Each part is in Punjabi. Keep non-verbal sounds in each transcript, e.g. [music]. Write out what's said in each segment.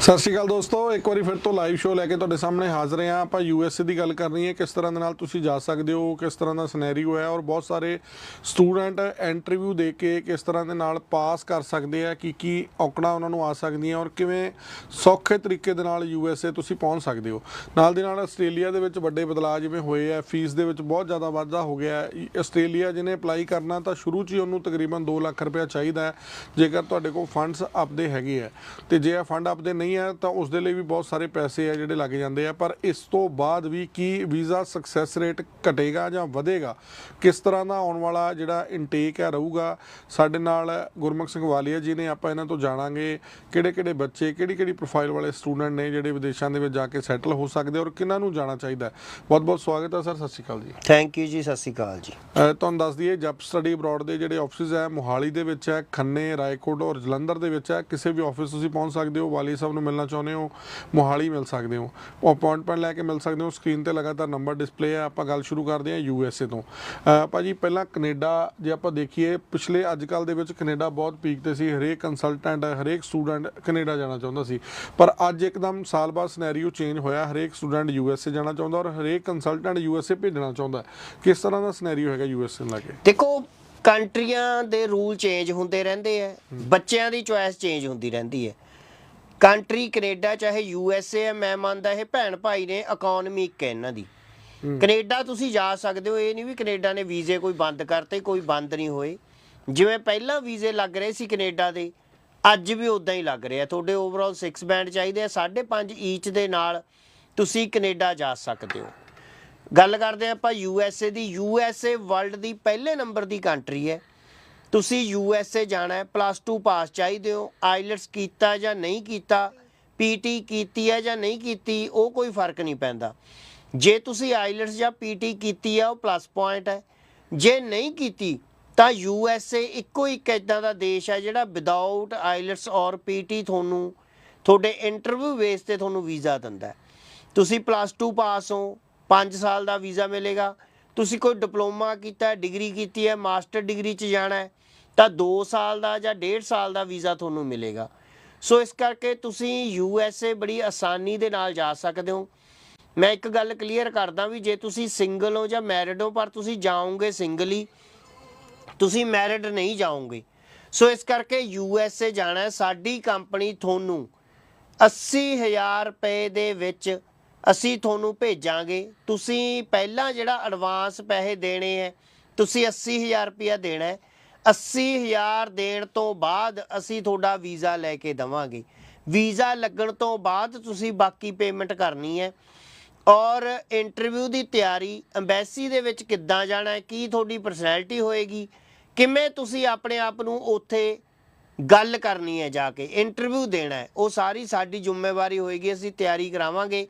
ਸਤਿ ਸ਼੍ਰੀ ਅਕਾਲ ਦੋਸਤੋ, ਇੱਕ ਵਾਰੀ ਫਿਰ ਤੋਂ ਲਾਈਵ ਸ਼ੋਅ ਲੈ ਕੇ ਤੁਹਾਡੇ ਸਾਹਮਣੇ ਹਾਜ਼ਰ ਹਾਂ। ਆਪਾਂ ਯੂਐਸਏ ਦੀ ਗੱਲ ਕਰਨੀ ਹੈ, ਕਿਸ ਤਰ੍ਹਾਂ ਦੇ ਨਾਲ ਤੁਸੀਂ ਜਾ ਸਕਦੇ ਹੋ, ਕਿਸ ਤਰ੍ਹਾਂ ਦਾ ਸਿਨੈਰੀਓ ਹੈ ਔਰ ਬਹੁਤ ਸਾਰੇ ਸਟੂਡੈਂਟ ਇੰਟਰਵਿਊ ਦੇ ਕੇ ਕਿਸ ਤਰ੍ਹਾਂ ਦੇ ਨਾਲ ਪਾਸ ਕਰ ਸਕਦੇ ਆ, ਕੀ ਕੀ ਔਕੜਾਂ ਉਹਨਾਂ ਨੂੰ ਆ ਸਕਦੀਆਂ ਔਰ ਕਿਵੇਂ ਸੌਖੇ ਤਰੀਕੇ ਦੇ ਨਾਲ ਯੂਐਸਏ ਤੁਸੀਂ ਪਹੁੰਚ ਸਕਦੇ ਹੋ। ਨਾਲ ਦੇ ਨਾਲ ਆਸਟ੍ਰੇਲੀਆ ਦੇ ਵਿੱਚ ਵੱਡੇ ਬਦਲਾਅ ਜਿਵੇਂ ਹੋਏ ਆ ਫੀਸ ਦੇ ਵਿੱਚ ਬਹੁਤ ਜ਼ਿਆਦਾ ਵਾਧਾ ਹੋ ਗਿਆ ਆਸਟ੍ਰੇਲੀਆ ਜਿਹਨੇ ਅਪਲਾਈ ਕਰਨਾ, ਤਾਂ ਸ਼ੁਰੂ 'ਚ ਹੀ ਉਹਨੂੰ ਤਕਰੀਬਨ 2 ਲੱਖ ਰੁਪਇਆ ਚਾਹੀਦਾ ਹੈ, ਜੇਕਰ ਤੁਹਾਡੇ ਕੋਲ ਫੰਡਸ ਆਪਦੇ ਹੈਗੇ ਆ। ਤੇ ਜੇ ਇਹ ਫੰਡ ਆਪਦੇ ਨਹੀਂ ਹੈ ਤਾਂ ਉਸ ਦੇ ਲਈ ਵੀ ਬਹੁਤ ਸਾਰੇ ਪੈਸੇ ਆ ਜਿਹੜੇ ਲੱਗ ਜਾਂਦੇ ਆ। ਪਰ ਇਸ ਤੋਂ ਬਾਅਦ ਵੀ ਕੀ ਵੀਜ਼ਾ ਸਕਸੈਸ ਰੇਟ ਘਟੇਗਾ ਜਾਂ ਵਧੇਗਾ ਕਿਸ ਤਰ੍ਹਾਂ ਦਾ ਆਉਣ ਵਾਲਾ ਜਿਹੜਾ ਇਨਟੇਕ ਹੈ ਰਹੂਗਾ ਸਾਡੇ ਨਾਲ ਗੁਰਮੁਖ ਸਿੰਘ ਵਾਲੀਆ ਜੀ ਨੇ ਆਪਾਂ ਇਹਨਾਂ ਤੋਂ ਜਾਣਾਂਗੇ ਕਿਹੜੇ ਕਿਹੜੇ ਬੱਚੇ ਕਿਹੜੀ ਕਿਹੜੀ ਪ੍ਰੋਫਾਈਲ ਵਾਲੇ ਸਟੂਡੈਂਟ ਨੇ ਜਿਹੜੇ ਵਿਦੇਸ਼ਾਂ ਦੇ ਵਿੱਚ ਜਾ ਕੇ ਸੈਟਲ ਹੋ ਸਕਦੇ ਔਰ ਕਿਹਨਾਂ ਨੂੰ ਜਾਣਾ ਚਾਹੀਦਾ ਬਹੁਤ ਬਹੁਤ ਸਵਾਗਤ ਹੈ ਸਰ ਸਤਿ ਸ਼੍ਰੀ ਅਕਾਲ ਜੀ। ਥੈਂਕ ਯੂ ਜੀ ਸਤਿ ਸ਼੍ਰੀ ਅਕਾਲ ਜੀ। ਤੁਹਾਨੂੰ ਦੱਸ ਦਈਏ ਜਪ ਸਟੱਡੀ ਅਬਰਾਡ ਦੇ ਜਿਹੜੇ ਆਫਿਸ ਹੈ ਮੋਹਾਲੀ ਦੇ ਵਿੱਚ ਹੈ ਖੰਨੇ ਰਾਏਕੋਟ ਔਰ ਜਲੰਧਰ ਦੇ ਵਿੱਚ ਹੈ ਕਿਸੇ ਵੀ ਆਫਿਸ ਤੁਸੀਂ ਪਹੁੰਚ ਸਕਦੇ ਹੋ ਵਾਲੀ ਸਾਹਿਬ ਨੂੰ ਮਿਲਣਾ ਚਾਹੁੰਦੇ ਹੋ, ਮੋਹਾਲੀ ਮਿਲ ਸਕਦੇ ਹੋ। ਅਪਾਇੰਟਮੈਂਟ ਲੈ ਕੇ ਮਿਲ ਸਕਦੇ ਹੋ ਸਕਰੀਨ ਤੇ ਲਗਾਤਾਰ ਨੰਬਰ ਡਿਸਪਲੇ ਹੈ, ਆਪਾਂ ਗੱਲ ਸ਼ੁਰੂ ਕਰਦੇ ਹਾਂ ਯੂ ਐਸ ਏ ਤੋਂ। ਭਾਜੀ ਪਹਿਲਾਂ ਕੈਨੇਡਾ, ਜੇ ਆਪਾਂ ਦੇਖੀਏ, ਪਿਛਲੇ ਅੱਜ ਕੱਲ ਦੇ ਵਿੱਚ ਕੈਨੇਡਾ ਬਹੁਤ ਪੀਕ ਤੇ ਸੀ, ਹਰੇਕ ਕੰਸਲਟੈਂਟ ਹਰੇਕ ਸਟੂਡੈਂਟ ਕੈਨੇਡਾ ਜਾਣਾ ਚਾਹੁੰਦਾ ਸੀ। ਪਰ ਅੱਜ ਇੱਕਦਮ ਸਾਲ ਬਾਅਦ ਸਿਨੈਰੀਓ ਚੇਂਜ ਹੋਇਆ, ਹਰੇਕ ਸਟੂਡੈਂਟ ਯੂ ਐਸ ਏ ਜਾਣਾ ਚਾਹੁੰਦਾ ਔਰ ਹਰੇਕ ਕੰਸਲਟੈਂਟ ਯੂ ਐਸ ਏ ਭੇਜਣਾ ਚਾਹੁੰਦਾ। ਕਿਸ ਤਰ੍ਹਾਂ ਦਾ ਸਿਨੈਰੀਓ ਹੈਗਾ ਯੂ ਐਸ ਏ ਲਾ ਕੇ? ਦੇਖੋ, ਕੰਟਰੀਆਂ ਦੇ ਰੂਲ ਚੇਂਜ ਹੁੰਦੇ ਰਹਿੰਦੇ ਆ, ਬੱਚਿਆਂ ਦੀ ਚੁਆਇਸ ਚੇਂਜ ਹੁੰਦੀ ਰਹਿੰਦੀ ਹੈ ਕੰਟਰੀ ਕੈਨੇਡਾ ਚਾਹੇ ਯੂ ਐਸ ਏ ਮੈਂ ਮੰਨਦਾ ਇਹ ਭੈਣ ਭਾਈ ਨੇ ਇਕਨੋਮੀ ਇੱਕ ਹੈ ਇਹਨਾਂ ਦੀ। ਕੈਨੇਡਾ ਤੁਸੀਂ ਜਾ ਸਕਦੇ ਹੋ ਇਹ ਨਹੀਂ ਵੀ ਕੈਨੇਡਾ ਨੇ ਵੀਜ਼ੇ ਕੋਈ ਬੰਦ ਕਰਤੇ ਕੋਈ ਬੰਦ ਨਹੀਂ ਹੋਏ। ਜਿਵੇਂ ਪਹਿਲਾਂ ਵੀਜ਼ੇ ਲੱਗ ਰਹੇ ਸੀ ਕੈਨੇਡਾ ਦੇ ਅੱਜ ਵੀ ਉਦਾਂ ਹੀ ਲੱਗ ਰਿਹਾ। ਤੁਹਾਡੇ ਓਵਰਆਲ 6 ਬੈਂਡ ਚਾਹੀਦੇ ਆ 5.5 ਈਚ ਦੇ ਨਾਲ ਤੁਸੀਂ ਕੈਨੇਡਾ ਜਾ ਸਕਦੇ ਹੋ। ਗੱਲ ਕਰਦੇ ਆਪਾਂ ਯੂ ਐਸ ਏ ਦੀ। ਯੂ ਐਸ ਏ ਵਰਲਡ ਦੀ ਪਹਿਲੇ ਨੰਬਰ ਦੀ ਕੰਟਰੀ ਹੈ। ਤੁਸੀਂ ਯੂ ਐਸ ਏ ਜਾਣਾ ਹੈ ਪਲੱਸ 2 ਪਾਸ ਚਾਹੀਦੇ ਹੋ ਆਈਲਟਸ ਕੀਤਾ ਜਾਂ ਨਹੀਂ ਕੀਤਾ ਪੀਟੀ ਕੀਤੀ ਹੈ ਜਾਂ ਨਹੀਂ ਕੀਤੀ, ਉਹ ਕੋਈ ਫ਼ਰਕ ਨਹੀਂ ਪੈਂਦਾ। ਜੇ ਤੁਸੀਂ ਆਈਲਟਸ ਜਾਂ ਪੀਟੀ ਕੀਤੀ ਹੈ, ਉਹ ਪਲੱਸ ਪੁਆਇੰਟ ਹੈ। ਜੇ ਨਹੀਂ ਕੀਤੀ, ਤਾਂ ਯੂ ਐਸ ਏ ਇੱਕੋ ਇੱਕ ਇਦਾਂ ਦਾ ਦੇਸ਼ ਹੈ ਜਿਹੜਾ ਵਿਦਆਊਟ ਆਈਲਟਸ ਔਰ ਪੀਟੀ ਤੁਹਾਨੂੰ, ਤੁਹਾਡੇ ਇੰਟਰਵਿਊ ਬੇਸ ਤੇ ਤੁਹਾਨੂੰ ਵੀਜ਼ਾ ਦਿੰਦਾ ਤੁਸੀਂ ਪਲੱਸ 2 ਪਾਸ ਹੋ 5 ਸਾਲ ਦਾ ਵੀਜ਼ਾ ਮਿਲੇਗਾ ਤੁਸੀਂ ਕੋਈ ਡਿਪਲੋਮਾ ਕੀਤਾ ਡਿਗਰੀ ਕੀਤੀ ਹੈ, ਮਾਸਟਰ ਡਿਗਰੀ 'ਚ ਜਾਣਾ ਹੈ, ਤਾਂ 2 ਸਾਲ ਦਾ ਜਾਂ 1.5 ਸਾਲ ਦਾ ਵੀਜ਼ਾ ਤੁਹਾਨੂੰ ਮਿਲੇਗਾ। ਸੋ ਇਸ ਕਰਕੇ ਤੁਸੀਂ ਯੂ ਐਸ ਏ ਬੜੀ ਆਸਾਨੀ ਦੇ ਨਾਲ ਜਾ ਸਕਦੇ ਹੋ। ਮੈਂ ਇੱਕ ਗੱਲ ਕਲੀਅਰ ਕਰਦਾ ਵੀ ਜੇ ਤੁਸੀਂ ਸਿੰਗਲ ਹੋ ਜਾਂ ਮੈਰਿਡ ਹੋ, ਪਰ ਤੁਸੀਂ ਜਾਓਗੇ ਸਿੰਗਲ ਹੀ ਤੁਸੀਂ ਮੈਰਿਡ ਨਹੀਂ ਜਾਓਗੇ। ਸੋ ਇਸ ਕਰਕੇ ਯੂ ਐਸ ਏ ਜਾਣਾ ਸਾਡੀ ਕੰਪਨੀ ਤੁਹਾਨੂੰ 80000 ਰੁਪਏ ਦੇ ਵਿੱਚ ਅਸੀਂ ਤੁਹਾਨੂੰ ਭੇਜਾਂਗੇ। ਤੁਸੀਂ ਪਹਿਲਾਂ ਜਿਹੜਾ ਐਡਵਾਂਸ ਪੈਸੇ ਦੇਣੇ ਹੈ, ਤੁਸੀਂ 80000 ਰੁਪਇਆ ਦੇਣਾ ਹੈ। 80000 ਦੇਣ ਤੋਂ ਬਾਅਦ ਅਸੀਂ ਤੁਹਾਡਾ ਵੀਜ਼ਾ ਲੈ ਕੇ ਦਵਾਂਗੇ। ਵੀਜ਼ਾ ਲੱਗਣ ਤੋਂ ਬਾਅਦ ਤੁਸੀਂ ਬਾਕੀ ਪੇਮੈਂਟ ਕਰਨੀ ਹੈ। ਔਰ ਇੰਟਰਵਿਊ ਦੀ ਤਿਆਰੀ ਐਮਬੈਸੀ ਦੇ ਵਿੱਚ ਕਿੱਦਾਂ ਜਾਣਾ ਹੈ, ਕੀ ਤੁਹਾਡੀ ਪਰਸਨੈਲਿਟੀ ਹੋਏਗੀ, ਕਿਵੇਂ ਤੁਸੀਂ ਆਪਣੇ ਆਪ ਨੂੰ ਉੱਥੇ ਗੱਲ ਕਰਨੀ ਹੈ ਜਾ ਕੇ। ਇੰਟਰਵਿਊ ਦੇਣਾ ਹੈ, ਉਹ ਸਾਰੀ ਸਾਡੀ ਜ਼ਿੰਮੇਵਾਰੀ ਹੋਏਗੀ, ਅਸੀਂ ਤਿਆਰੀ ਕਰਾਵਾਂਗੇ।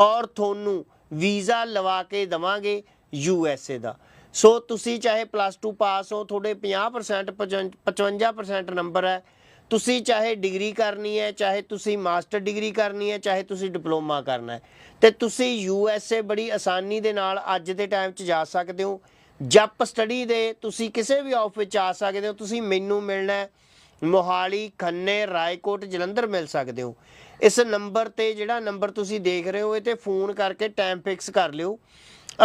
ਔਰ ਤੁਹਾਨੂੰ ਵੀਜ਼ਾ ਲਵਾ ਕੇ ਦਵਾਂਗੇ ਯੂ ਐਸ ਏ ਦਾ। ਸੋ ਤੁਸੀਂ ਚਾਹੇ ਪਲੱਸ 2 ਪਾਸ ਹੋ, ਤੁਹਾਡੇ 50% 55% ਨੰਬਰ ਹੈ। ਤੁਸੀਂ ਚਾਹੇ ਡਿਗਰੀ ਕਰਨੀ ਹੈ, ਚਾਹੇ ਤੁਸੀਂ ਮਾਸਟਰ ਡਿਗਰੀ ਕਰਨੀ ਹੈ, ਚਾਹੇ ਤੁਸੀਂ ਡਿਪਲੋਮਾ ਕਰਨਾ ਹੈ। ਤੇ ਤੁਸੀਂ ਯੂ ਐਸ ਏ ਬੜੀ ਆਸਾਨੀ ਦੇ ਨਾਲ ਅੱਜ ਦੇ ਟਾਈਮ 'ਚ ਜਾ ਸਕਦੇ ਹੋ। ਜੱਪ ਸਟੱਡੀ ਦੇ ਤੁਸੀਂ ਕਿਸੇ ਵੀ ਆਫਿਸ 'ਚ ਆ ਸਕਦੇ ਹੋ। ਤੁਸੀਂ ਮੈਨੂੰ ਮਿਲਣਾ ਹੈ, ਮੋਹਾਲੀ, ਖੰਨੇ, ਰਾਏਕੋਟ, ਜਲੰਧਰ ਮਿਲ ਸਕਦੇ ਹੋ। ਇਸ ਨੰਬਰ ਤੇ ਜਿਹੜਾ ਨੰਬਰ ਤੁਸੀਂ ਦੇਖ ਰਹੇ ਹੋ, ਇਹ ਤੇ ਫੋਨ ਕਰਕੇ ਟਾਈਮ ਫਿਕਸ ਕਰ ਲਿਓ।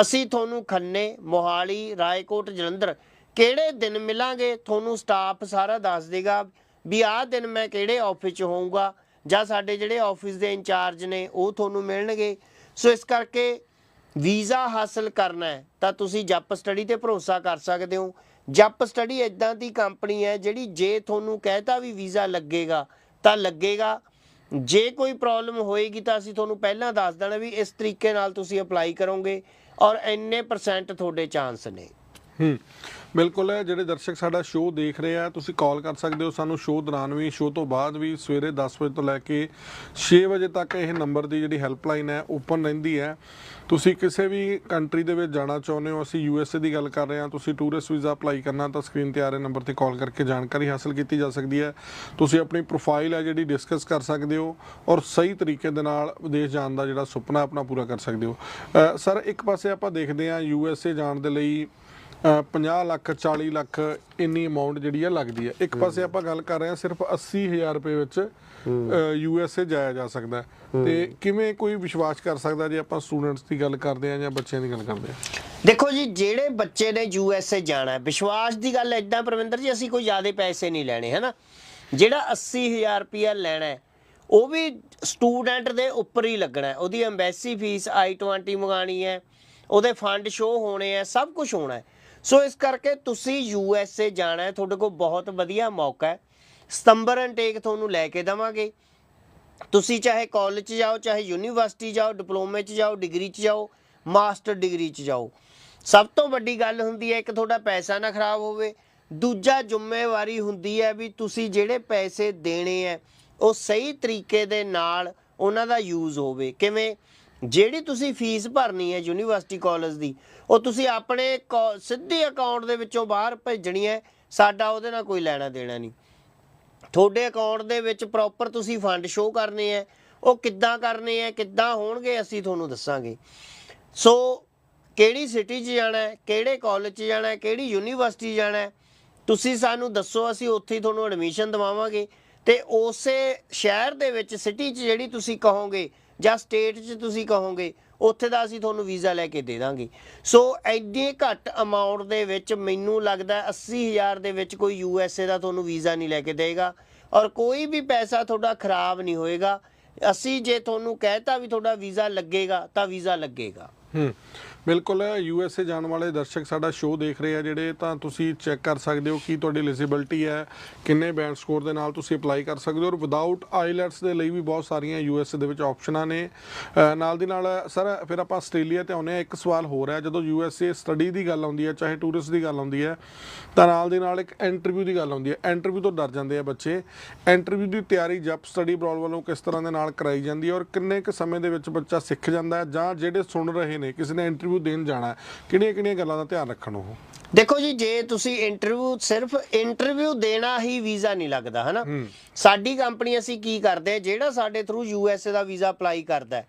ਅਸੀਂ ਤੁਹਾਨੂੰ ਖੰਨੇ, ਮੋਹਾਲੀ, ਰਾਏਕੋਟ, ਜਲੰਧਰ ਕਿਹੜੇ ਦਿਨ ਮਿਲਾਂਗੇ? ਤੁਹਾਨੂੰ ਸਟਾਫ ਸਾਰਾ ਦੱਸ ਦੇਗਾ ਵੀ ਆਹ ਦਿਨ ਮੈਂ ਕਿਹੜੇ ਆਫਿਸ 'ਚ ਹੋਊਂਗਾ ਜਾਂ ਸਾਡੇ ਜਿਹੜੇ ਆਫਿਸ ਦੇ ਇੰਚਾਰਜ ਨੇ, ਉਹ ਤੁਹਾਨੂੰ ਮਿਲਣਗੇ। ਸੋ ਇਸ ਕਰਕੇ ਵੀਜ਼ਾ ਹਾਸਲ ਕਰਨਾ ਹੈ, ਤਾਂ ਤੁਸੀਂ ਜਪ ਸਟੱਡੀ ਤੇ ਭਰੋਸਾ ਕਰ ਸਕਦੇ ਹੋ। ਜੱਪ ਸਟੱਡੀ ਇਦਾਂ ਦੀ ਕੰਪਨੀ ਹੈ ਜਿਹੜੀ ਜੇ ਤੁਹਾਨੂੰ ਕਹਿਤਾ ਵੀ ਵੀਜ਼ਾ ਲੱਗੇਗਾ, ਤਾਂ ਲੱਗੇਗਾ। ਜੇ ਕੋਈ ਪ੍ਰੋਬਲਮ ਹੋਏਗੀ ਤਾਂ ਅਸੀਂ ਤੁਹਾਨੂੰ ਪਹਿਲਾਂ ਦੱਸ ਦੇਣਾ ਵੀ ਇਸ ਤਰੀਕੇ ਨਾਲ ਤੁਸੀਂ ਅਪਲਾਈ ਕਰੋਗੇ ਔਰ ਇੰਨੇ ਪਰਸੈਂਟ ਤੁਹਾਡੇ ਚਾਂਸ ਨੇ। ਹੂੰ। ਬਿਲਕੁਲ, ਜਿਹੜੇ ਦਰਸ਼ਕ ਸਾਡਾ ਸ਼ੋਅ ਦੇਖ ਰਹੇ ਆ, ਤੁਸੀਂ ਕਾਲ ਕਰ ਸਕਦੇ ਹੋ ਸਾਨੂੰ ਸ਼ੋਅ ਦੌਰਾਨ ਵੀ ਸ਼ੋਅ ਤੋਂ ਬਾਅਦ ਵੀ ਸਵੇਰੇ 10 ਵਜੇ ਤੋਂ ਲੈ ਕੇ 6 ਵਜੇ ਤੱਕ ਇਹ ਨੰਬਰ ਦੀ ਜਿਹੜੀ ਹੈਲਪਲਾਈਨ ਹੈ ਓਪਨ ਰਹਿੰਦੀ ਹੈ। ਤੁਸੀਂ ਕਿਸੇ ਵੀ ਕੰਟਰੀ ਦੇ ਵਿੱਚ ਜਾਣਾ ਚਾਹੁੰਦੇ ਹੋ, ਅਸੀਂ ਯੂ ਐਸ ਏ ਦੀ ਗੱਲ ਕਰ ਰਹੇ ਹਾਂ, ਤੁਸੀਂ ਟੂਰਿਸਟ ਵੀਜ਼ਾ ਅਪਲਾਈ ਕਰਨਾ ਤਾਂ ਸਕਰੀਨ ਤੇ ਆ ਰਹੇ ਨੰਬਰ ਤੇ ਕਾਲ ਕਰਕੇ ਜਾਣਕਾਰੀ ਹਾਸਲ ਕੀਤੀ ਜਾ ਸਕਦੀ ਹੈ। ਤੁਸੀਂ ਆਪਣੀ ਪ੍ਰੋਫਾਈਲ ਹੈ ਜਿਹੜੀ ਡਿਸਕਸ ਕਰ ਸਕਦੇ ਹੋ ਔਰ ਸਹੀ ਤਰੀਕੇ ਦੇ ਨਾਲ ਵਿਦੇਸ਼ ਜਾਣ ਦਾ ਜਿਹੜਾ ਸੁਪਨਾ ਆਪਣਾ ਪੂਰਾ ਕਰ ਸਕਦੇ ਹੋ। ਸਰ, ਇੱਕ ਪਾਸੇ ਆਪਾਂ ਦੇਖਦੇ ਹਾਂ ਯੂ ਐਸ ਏ ਜਾਣ ਦੇ ਲਈ 50 ਲੱਖ 40 ਲੱਖ ਇੰਨੀ ਅਮਾਉਂਟ ਜਿਹੜੀ ਆ ਲੱਗਦੀ ਹੈ ਇੱਕ ਪਾਸੇ ਆਪਾਂ ਗੱਲ ਕਰ ਰਹੇ ਹਾਂ ਸਿਰਫ 80000 ਰੁਪਏ ਵਿੱਚ ਯੂ ਐਸ ਏ ਜਾਇਆ ਜਾ ਸਕਦਾ ਤੇ ਕਿਵੇਂ ਕੋਈ ਵਿਸ਼ਵਾਸ ਕਰ ਸਕਦਾ ਜੇ ਆਪਾਂ ਸਟੂਡੈਂਟਸ ਦੀ ਗੱਲ ਕਰਦੇ ਆ ਜਾਂ ਬੱਚਿਆਂ ਦੀ ਗੱਲ ਕਰਦੇ ਆ? ਦੇਖੋ ਜੀ, ਜਿਹੜੇ ਬੱਚੇ ਨੇ ਯੂ ਐਸ ਏ ਜਾਣਾ ਵਿਸ਼ਵਾਸ ਦੀ ਗੱਲ ਐਦਾਂ ਪ੍ਰਵਿੰਦਰ ਜੀ, ਅਸੀਂ ਕੋਈ ਜ਼ਿਆਦਾ ਪੈਸੇ ਨਹੀਂ ਲੈਣੇ, ਹਨਾ? ਜਿਹੜਾ 80000 ਰੁਪਇਆ ਲੈਣਾ ਹੈ, ਉਹ ਵੀ ਸਟੂਡੈਂਟ ਦੇ ਉੱਪਰ ਹੀ ਲੱਗਣਾ ਉਹਦੀ ਐਮਬੈਸੀ ਫੀਸ I20 ਮੰਗਾਣੀ ਹੈ, ਉਹਦੇ ਫੰਡ ਸ਼ੋ ਹੋਣੇ ਆ ਸਭ ਕੁਝ ਹੋਣਾ ਹੈ। ਸੋ ਇਸ ਕਰਕੇ ਤੁਸੀਂ ਯੂ ਐਸ ਏ ਜਾਣਾ ਹੈ, ਤੁਹਾਡੇ ਕੋਲ ਬਹੁਤ ਵਧੀਆ ਮੌਕਾ ਹੈ। ਸਤੰਬਰ ਇਨਟੇਕ ਤੁਹਾਨੂੰ ਲੈ ਕੇ ਦਵਾਂਗੇ। ਤੁਸੀਂ ਚਾਹੇ ਕਾਲਜ 'ਚ ਜਾਓ, ਚਾਹੇ ਯੂਨੀਵਰਸਿਟੀ ਜਾਓ ਡਿਪਲੋਮੇ 'ਚ ਜਾਓ ਡਿਗਰੀ 'ਚ ਜਾਓ ਮਾਸਟਰ ਡਿਗਰੀ 'ਚ ਜਾਓ। ਸਭ ਤੋਂ ਵੱਡੀ ਗੱਲ ਹੁੰਦੀ ਹੈ, ਇੱਕ ਤੁਹਾਡਾ ਪੈਸਾ ਨਾ ਖਰਾਬ ਹੋਵੇ। ਦੂਜਾ ਜ਼ਿੰਮੇਵਾਰੀ ਹੁੰਦੀ ਹੈ ਵੀ ਤੁਸੀਂ ਜਿਹੜੇ ਪੈਸੇ ਦੇਣੇ ਹੈ, ਉਹ ਸਹੀ ਤਰੀਕੇ ਦੇ ਨਾਲ ਉਹਨਾਂ ਦਾ ਯੂਜ਼ ਹੋਵੇ। ਕਿਵੇਂ? ਜਿਹੜੀ ਤੁਸੀਂ ਫੀਸ ਭਰਨੀ ਹੈ ਯੂਨੀਵਰਸਿਟੀ ਕਾਲਜ ਦੀ, ਉਹ ਤੁਸੀਂ ਆਪਣੇ ਕਾ- ਸਿੱਧੇ ਅਕਾਊਂਟ ਦੇ ਵਿੱਚੋਂ ਬਾਹਰ ਭੇਜਣੀ ਹੈ, ਸਾਡਾ ਉਹਦੇ ਨਾਲ ਕੋਈ ਲੈਣਾ ਦੇਣਾ ਨਹੀਂ। ਤੁਹਾਡੇ ਅਕਾਊਂਟ ਦੇ ਵਿੱਚ ਪ੍ਰੋਪਰ ਤੁਸੀਂ ਫੰਡ ਸ਼ੋਅ ਕਰਨੇ ਆ ਉਹ ਕਿੱਦਾਂ ਕਰਨੇ ਆ ਕਿੱਦਾਂ ਹੋਣਗੇ, ਅਸੀਂ ਤੁਹਾਨੂੰ ਦੱਸਾਂਗੇ। ਸੋ ਕਿਹੜੀ ਸਿਟੀ 'ਚ ਜਾਣਾ ਹੈ, ਕਿਹੜੇ ਕਾਲਜ 'ਚ ਜਾਣਾ ਹੈ, ਕਿਹੜੀ ਯੂਨੀਵਰਸਿਟੀ ਜਾਣਾ ਹੈ, ਤੁਸੀਂ ਸਾਨੂੰ ਦੱਸੋ, ਅਸੀਂ ਉੱਥੇ ਹੀ ਤੁਹਾਨੂੰ ਐਡਮਿਸ਼ਨ ਦਿਵਾਵਾਂਗੇ। ਤੇ ਉਸੇ ਸ਼ਹਿਰ ਦੇ ਵਿੱਚ ਸਿਟੀ 'ਚ ਜਿਹੜੀ ਤੁਸੀਂ ਕਹੋਗੇ ਜਾਂ ਸਟੇਟ 'ਚ ਤੁਸੀਂ ਕਹੋਗੇ, ਉੱਥੇ ਦਾ ਅਸੀਂ ਤੁਹਾਨੂੰ ਵੀਜ਼ਾ ਲੈ ਕੇ ਦੇ ਦਾਂਗੇ। ਸੋ ਐਡੇ ਘੱਟ ਅਮਾਉਂਟ ਦੇ ਵਿੱਚ ਮੈਨੂੰ ਲੱਗਦਾ ਹੈ 80000 ਦੇ ਵਿੱਚ ਕੋਈ ਯੂ ਐਸ ਏ ਦਾ ਤੁਹਾਨੂੰ ਵੀਜ਼ਾ ਨਹੀਂ ਲੈ ਕੇ ਦੇਗਾ ਔਰ ਕੋਈ ਵੀ ਪੈਸਾ ਤੁਹਾਡਾ ਖਰਾਬ ਨਹੀਂ ਹੋਏਗਾ। ਅਸੀਂ ਜੇ ਤੁਹਾਨੂੰ ਕਹਿਤਾ ਵੀ ਤੁਹਾਡਾ ਵੀਜ਼ਾ ਲੱਗੇਗਾ, ਤਾਂ ਵੀਜ਼ਾ ਲੱਗੇਗਾ। ਹੂੰ। ਬਿਲਕੁਲ ਯੂ ਐਸ ਏ ਜਾਣ ਵਾਲੇ ਦਰਸ਼ਕ ਸਾਡਾ ਸ਼ੋਅ ਦੇਖ ਰਹੇ ਆ ਜਿਹੜੇ, ਤਾਂ ਤੁਸੀਂ ਚੈੱਕ ਕਰ ਸਕਦੇ ਹੋ ਕਿ ਤੁਹਾਡੀ ਐਲੀਜੀਬਿਲਟੀ ਹੈ, ਕਿੰਨੇ ਬੈਂਡ ਸਕੋਰ ਦੇ ਨਾਲ ਤੁਸੀਂ ਅਪਲਾਈ ਕਰ ਸਕਦੇ ਹੋ ਔਰ ਵਿਦਆਊਟ ਆਈਲੈਟਸ ਦੇ ਲਈ ਵੀ ਬਹੁਤ ਸਾਰੀਆਂ ਯੂ ਐਸ ਏ ਦੇ ਵਿੱਚ ਆਪਸ਼ਨਾਂ ਨੇ। ਨਾਲ ਦੀ ਨਾਲ, ਸਰ, ਫਿਰ ਆਪਾਂ ਆਸਟ੍ਰੇਲੀਆ ਤੇ ਆਉਂਦੇ ਆ ਇੱਕ ਸਵਾਲ ਹੋ ਰਿਹਾ ਜਦੋਂ ਯੂ ਐਸ ਏ ਸਟੱਡੀ ਦੀ ਗੱਲ ਆਉਂਦੀ ਹੈ, ਚਾਹੇ ਟੂਰਿਸਟ ਦੀ ਗੱਲ ਆਉਂਦੀ ਹੈ, ਤਾਂ ਨਾਲ ਦੀ ਨਾਲ ਇੱਕ ਇੰਟਰਵਿਊ ਦੀ ਗੱਲ ਆਉਂਦੀ ਹੈ। ਇੰਟਰਵਿਊ ਤੋਂ ਡਰ ਜਾਂਦੇ ਆ ਬੱਚੇ। ਇੰਟਰਵਿਊ ਦੀ ਤਿਆਰੀ ਜਪ ਸਟੱਡੀ ਬਰੋਡ ਵੱਲੋਂ ਕਿਸ ਤਰ੍ਹਾਂ ਦੇ ਨਾਲ ਕਰਾਈ ਜਾਂਦੀ ਹੈ ਔਰ ਕਿੰਨੇ ਕੁ ਸਮੇਂ ਦੇ ਵਿੱਚ ਬੱਚਾ ਸਿੱਖ ਜਾਂਦਾ ਹੈ ਜਾਂ ਜਿਹੜੇ ਸੁਣ ਰਹੇ ਨੇ, ਕਿਸੇ ਨੇ ਇੰਟਰਵਿਊ ਦੇਣ ਜਾਣਾ ਹੈ ਕਿਹੜੀਆਂ ਕਿਹੜੀਆਂ ਗੱਲਾਂ ਦਾ ਧਿਆਨ ਰੱਖਣ ਉਹ? ਦੇਖੋ ਜੀ ਜੇ ਤੁਸੀਂ ਇੰਟਰਵਿਊ ਸਿਰਫ ਇੰਟਰਵਿਊ ਦੇਣਾ ਹੀ ਵੀਜ਼ਾ ਨਹੀਂ ਲੱਗਦਾ ਹਨਾ? ਸਾਡੀ ਕੰਪਨੀ ਅਸੀਂ ਕੀ ਕਰਦੇ ਜਿਹੜਾ ਸਾਡੇ ਥਰੂ ਯੂ ਐਸ ਏ ਦਾ ਵੀਜ਼ਾ ਅਪਲਾਈ ਕਰਦਾ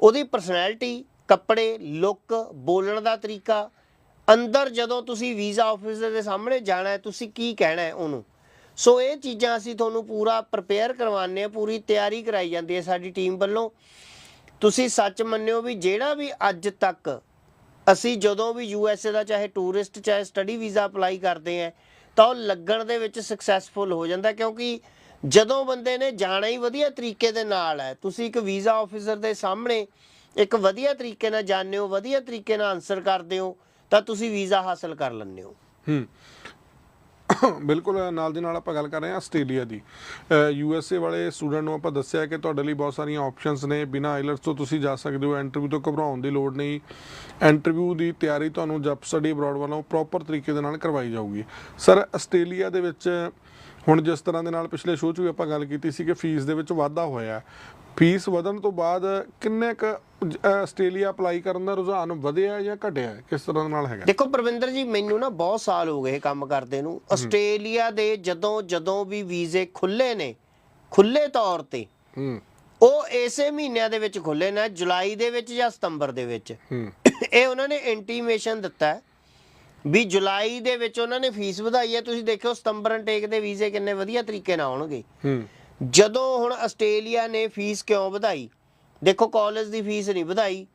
ਉਹਦੀ ਪਰਸਨੈਲਿਟੀ ਕੱਪੜੇ ਲੁੱਕ ਬੋਲਣ ਦਾ ਤਰੀਕਾ ਅੰਦਰ ਜਦੋਂ ਤੁਸੀਂ ਵੀਜ਼ਾ ਆਫਿਸਰ ਦੇ ਸਾਹਮਣੇ ਜਾਣਾ ਹੈ ਤੁਸੀਂ ਕੀ ਕਹਿਣਾ ਹੈ ਉਹਨੂੰ? ਸੋ ਇਹ ਚੀਜ਼ਾਂ ਅਸੀਂ ਤੁਹਾਨੂੰ ਪੂਰਾ ਪ੍ਰਪੇਅਰ ਕਰਵਾਉਂਦੇ ਆ ਪੂਰੀ ਤਿਆਰੀ ਕਰਾਈ ਜਾਂਦੀ ਹੈ ਸਾਡੀ ਟੀਮ ਵੱਲੋਂ। ਤੁਸੀਂ ਸੱਚ ਮੰਨਿਓ ਵੀ ਜਿਹੜਾ ਵੀ ਅੱਜ ਤੱਕ ਅਸੀਂ ਜਦੋਂ ਵੀ ਯੂ ਐਸ ਏ ਦਾ ਚਾਹੇ ਟੂਰਿਸਟ ਚਾਹੇ ਸਟੱਡੀ ਵੀਜ਼ਾ ਅਪਲਾਈ ਕਰਦੇ ਆ ਤਾਂ ਉਹ ਲੱਗਣ ਦੇ ਵਿੱਚ ਸਕਸੈਸਫੁਲ ਹੋ ਜਾਂਦਾ ਕਿਉਂਕਿ ਜਦੋਂ ਬੰਦੇ ਨੇ ਜਾਣਾ ਹੀ ਵਧੀਆ ਤਰੀਕੇ ਦੇ ਨਾਲ ਹੈ, ਤੁਸੀਂ ਇੱਕ ਵੀਜ਼ਾ ਆਫੀਸਰ ਦੇ ਸਾਹਮਣੇ ਇੱਕ ਵਧੀਆ ਤਰੀਕੇ ਨਾਲ ਜਾਣਦੇ ਹੋ, ਵਧੀਆ ਤਰੀਕੇ ਨਾਲ ਆਨਸਰ ਕਰਦੇ ਹੋ, ਤਾਂ ਤੁਸੀਂ ਵੀਜ਼ਾ ਹਾਸਲ ਕਰ ਲੈਂਦੇ ਹੋ। ਹੂੰ। ਬਿਲਕੁਲ ਨਾਲ ਦੀ ਨਾਲ ਆਪਾਂ ਗੱਲ ਕਰ ਰਹੇ ਹਾਂ ਆਸਟ੍ਰੇਲੀਆ ਦੀ। ਯੂ ਐਸ ਏ ਵਾਲੇ ਸਟੂਡੈਂਟ ਨੂੰ ਆਪਾਂ ਦੱਸਿਆ ਕਿ ਤੁਹਾਡੇ ਲਈ ਬਹੁਤ ਸਾਰੀਆਂ ਆਪਸ਼ਨਸ ਨੇ। ਬਿਨਾਂ ਆਈਲਟਸ ਤੋਂ ਤੁਸੀਂ ਜਾ ਸਕਦੇ ਹੋ। ਇੰਟਰਵਿਊ ਤੋਂ ਘਬਰਾਉਣ ਦੀ ਲੋੜ ਨਹੀਂ। ਇੰਟਰਵਿਊ ਦੀ ਤਿਆਰੀ ਤੁਹਾਨੂੰ ਜਪ ਸਟੱਡੀ ਅਬਰਾਡ ਵੱਲੋਂ ਪ੍ਰੋਪਰ ਤਰੀਕੇ ਦੇ ਨਾਲ ਕਰਵਾਈ ਜਾਊਗੀ। ਸਰ, ਆਸਟ੍ਰੇਲੀਆ ਦੇ ਵਿੱਚ ਹੁਣ ਜਿਸ ਤਰ੍ਹਾਂ ਦੇ ਨਾਲ ਪਿਛਲੇ ਸ਼ੋਅ 'ਚ ਵੀ ਆਪਾਂ ਗੱਲ ਕੀਤੀ ਸੀ ਕਿ ਫੀਸ ਦੇ ਵਿੱਚ ਵਾਧਾ ਹੋਇਆ। ਫੀਸ ਵਧਣ ਤੋਂ ਬਾਅਦ ਕਿੰਨੇ ਕ ਆਸਟ੍ਰੇਲੀਆ ਅਪਲਾਈ ਕਰਨ ਦਾ ਰੁਝਾਨ ਵਧਿਆ ਜਾਂ ਘਟਿਆ? ਕਿਸ ਤਰ੍ਹਾਂ ਨਾਲ ਹੈਗਾ? ਦੇਖੋ ਪ੍ਰਵਿੰਦਰ ਜੀ ਮੈਨੂੰ ਨਾ ਬਹੁਤ ਸਾਲ ਹੋ ਗਏ ਕੰਮ ਕਰਦੇ ਨੂੰ। ਆਸਟ੍ਰੇਲੀਆ ਦੇ ਜਦੋਂ ਜਦੋਂ ਵੀ ਵੀਜ਼ੇ ਖੁੱਲੇ ਨੇ ਖੁੱਲੇ ਤੌਰ ਤੇ ਉਹ ਇਸੇ ਮਹੀਨਿਆਂ ਦੇ ਵਿੱਚ ਖੁੱਲੇ ਨੇ ਜੁਲਾਈ ਦੇ ਵਿੱਚ ਜਾਂ ਸਤੰਬਰ ਦੇ ਵਿੱਚ। [coughs] ਇਹ ਉਹਨਾਂ ਨੇ ਇੰਟੀਮੇਸ਼ਨ ਦਿੱਤਾ ਵੀ ਜੁਲਾਈ ਦੇ ਵਿੱਚ ਉਹਨਾਂ ਨੇ ਫੀਸ ਵਧਾਈ ਹੈ। ਤੁਸੀਂ ਦੇਖਿਓ ਸਤੰਬਰ ਇਨਟੇਕ ਦੇ ਵੀਜ਼ੇ ਕਿੰਨੇ ਵਧੀਆ ਤਰੀਕੇ ਨਾਲ ਆਉਣਗੇ। ਹੂੰ। ਜਦੋਂ ਹੁਣ ਆਸਟ੍ਰੇਲੀਆ ਨੇ ਫੀਸ ਕਿਉਂ ਵਧਾਈ? ਦੇਖੋ, ਕਾਲਜ ਦੀ ਫੀਸ ਨਹੀਂ ਵਧਾਈ,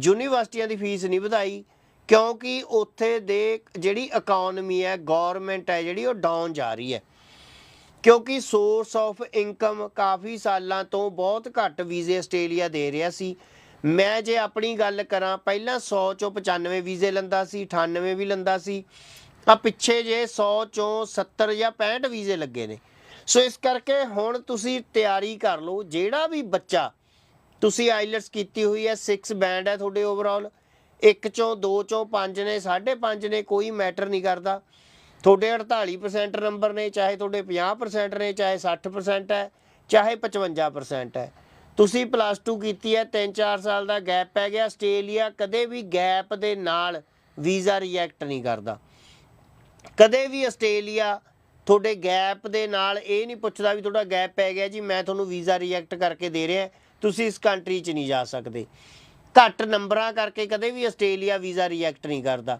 ਯੂਨੀਵਰਸਿਟੀਆਂ ਦੀ ਫੀਸ ਨਹੀਂ ਵਧਾਈ, ਕਿਉਂਕਿ ਉੱਥੇ ਦੇ ਜਿਹੜੀ ਇਕਨੋਮੀ ਹੈ ਗਵਰਨਮੈਂਟ ਹੈ ਜਿਹੜੀ, ਉਹ ਡਾਊਨ ਜਾ ਰਹੀ ਹੈ। ਕਿਉਂਕਿ ਸੋਰਸ ਆਫ ਇਨਕਮ ਕਾਫੀ ਸਾਲਾਂ ਤੋਂ ਬਹੁਤ ਘੱਟ ਵੀਜ਼ੇ ਆਸਟ੍ਰੇਲੀਆ ਦੇ ਰਿਹਾ ਸੀ। ਮੈਂ ਜੇ ਆਪਣੀ ਗੱਲ ਕਰਾਂ, ਪਹਿਲਾਂ 100 ਚੋਂ 95 ਵੀਜ਼ੇ ਲੰਦਾ ਸੀ 98 ਵੀ ਲੰਦਾ ਸੀ। ਆ ਪਿੱਛੇ ਜੇ 100 ਚੋਂ 70 ਜਾਂ 65 ਵੀਜ਼ੇ ਲੱਗੇ ਨੇ। ਸੋ ਇਸ ਕਰਕੇ ਹੁਣ ਤੁਸੀਂ ਤਿਆਰੀ ਕਰ ਲਓ, ਜਿਹੜਾ ਵੀ ਬੱਚਾ ਤੁਸੀਂ ਆਈਲਟਸ ਕੀਤੀ ਹੋਈ ਹੈ 6 ਬੈਂਡ ਹੈ ਤੁਹਾਡੇ ਓਵਰਆਲ ਇੱਕ ਚੋਂ ਦੋ ਚੋਂ ਪੰਜ ਨੇ 5.5 ਨੇ, ਕੋਈ ਮੈਟਰ ਨਹੀਂ ਕਰਦਾ। ਤੁਹਾਡੇ 48% ਨੰਬਰ ਨੇ, ਚਾਹੇ ਤੁਹਾਡੇ 50% ਨੇ, ਚਾਹੇ 60% ਹੈ, ਚਾਹੇ 55% ਹੈ। ਤੁਸੀਂ ਪਲੱਸ 2 ਕੀਤੀ ਹੈ 3-4 ਸਾਲ ਦਾ ਗੈਪ ਪੈ ਗਿਆ। ਆਸਟ੍ਰੇਲੀਆ ਕਦੇ ਵੀ ਗੈਪ ਦੇ ਨਾਲ ਵੀਜ਼ਾ ਰਿਜੈਕਟ ਨਹੀਂ ਕਰਦਾ। ਕਦੇ ਵੀ ਆਸਟ੍ਰੇਲੀਆ ਤੁਹਾਡੇ ਗੈਪ ਦੇ ਨਾਲ ਇਹ ਨਹੀਂ ਪੁੱਛਦਾ ਵੀ ਤੁਹਾਡਾ ਗੈਪ ਪੈ ਗਿਆ ਜੀ, ਮੈਂ ਤੁਹਾਨੂੰ ਵੀਜ਼ਾ ਰਿਜੈਕਟ ਕਰਕੇ ਦੇ ਰਿਹਾ, ਤੁਸੀਂ ਇਸ ਕੰਟਰੀ 'ਚ ਨਹੀਂ ਜਾ ਸਕਦੇ। ਘੱਟ ਨੰਬਰਾਂ ਕਰਕੇ ਕਦੇ ਵੀ ਆਸਟ੍ਰੇਲੀਆ ਵੀਜ਼ਾ ਰਿਜੈਕਟ ਨਹੀਂ ਕਰਦਾ।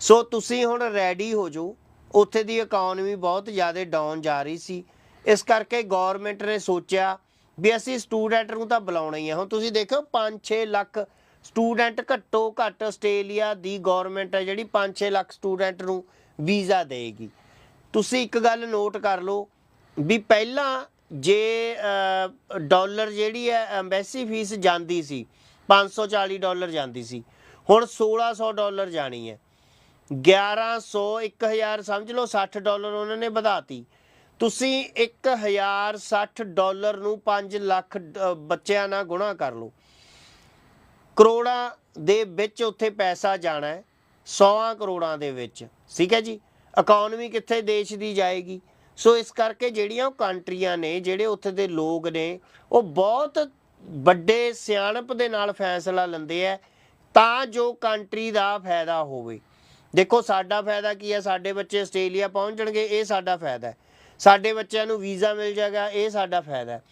ਸੋ ਤੁਸੀਂ ਹੁਣ ਰੈਡੀ ਹੋ ਜਾਓ। ਉੱਥੇ ਦੀ ਇਕਨੋਮੀ ਬਹੁਤ ਜ਼ਿਆਦਾ ਡਾਊਨ ਜਾ ਰਹੀ ਸੀ। ਇਸ ਕਰਕੇ ਗਵਰਨਮੈਂਟ ਨੇ ਸੋਚਿਆ ਵੀ ਅਸੀਂ ਸਟੂਡੈਂਟ ਨੂੰ ਤਾਂ ਬੁਲਾਉਣਾ ਹੀ ਆ। ਹੁਣ ਤੁਸੀਂ ਦੇਖੋ 5-6 ਲੱਖ ਸਟੂਡੈਂਟ ਘੱਟੋ ਘੱਟ ਆਸਟ੍ਰੇਲੀਆ ਦੀ ਗਵਰਨਮੈਂਟ ਹੈ ਜਿਹੜੀ 5-6 ਲੱਖ ਸਟੂਡੈਂਟ ਨੂੰ ਵੀਜ਼ਾ ਦੇਗੀ। ਤੁਸੀਂ ਇੱਕ ਗੱਲ ਨੋਟ ਕਰ ਲਓ ਵੀ ਪਹਿਲਾਂ ਜੇ ਅ, ਡਾਲਰ ਜਿਹੜੀ ਹੈ ਐਮਬੈਸੀ ਫੀਸ ਜਾਂਦੀ ਸੀ 540 ਡਾਲਰ ਜਾਂਦੀ ਸੀ ਹੁਣ 1600 ਡਾਲਰ ਜਾਣੀ ਹੈ। 1100 1000 ਸਮਝ ਲਓ 60 ਡਾਲਰ ਉਹਨਾਂ ਨੇ ਵਧਾਤੀ। ਤੁਸੀਂ 1060 ਡਾਲਰ ਨੂੰ 5 ਲੱਖ ਬੱਚਿਆਂ ਨਾਲ ਗੁਣਾ ਕਰ ਲਓ। ਕਰੋੜਾਂ ਦੇ ਵਿੱਚ ਉੱਥੇ ਪੈਸਾ ਜਾਣਾ ਹੈ 100 ਕਰੋੜਾਂ ਦੇ ਵਿੱਚ। ਠੀਕ ਹੈ ਜੀ? ਇਕਨੋਮੀ ਕਿੱਥੇ ਦੇਸ਼ ਦੀ ਜਾਏਗੀ। ਸੋ ਇਸ ਕਰਕੇ ਜਿਹੜੀਆਂ ਉਹ ਕੰਟਰੀਆਂ ਨੇ, ਜਿਹੜੇ ਉੱਥੇ ਦੇ ਲੋਕ ਨੇ, ਉਹ ਬਹੁਤ ਵੱਡੇ ਸਿਆਣਪ ਦੇ ਨਾਲ ਫੈਸਲਾ ਲੈਂਦੇ ਆ ਤਾਂ ਜੋ ਕੰਟਰੀ ਦਾ ਫਾਇਦਾ ਹੋਵੇ। ਦੇਖੋ, ਸਾਡਾ ਫਾਇਦਾ ਕੀ ਹੈ ਸਾਡੇ ਬੱਚੇ ਆਸਟ੍ਰੇਲੀਆ ਪਹੁੰਚਣਗੇ ਇਹ ਸਾਡਾ ਫਾਇਦਾ ਹੈ। ਸਾਡੇ ਬੱਚਿਆਂ ਨੂੰ ਵੀਜ਼ਾ ਮਿਲ ਜਾਏਗਾ, ਇਹ ਸਾਡਾ ਫਾਇਦਾ ਹੈ।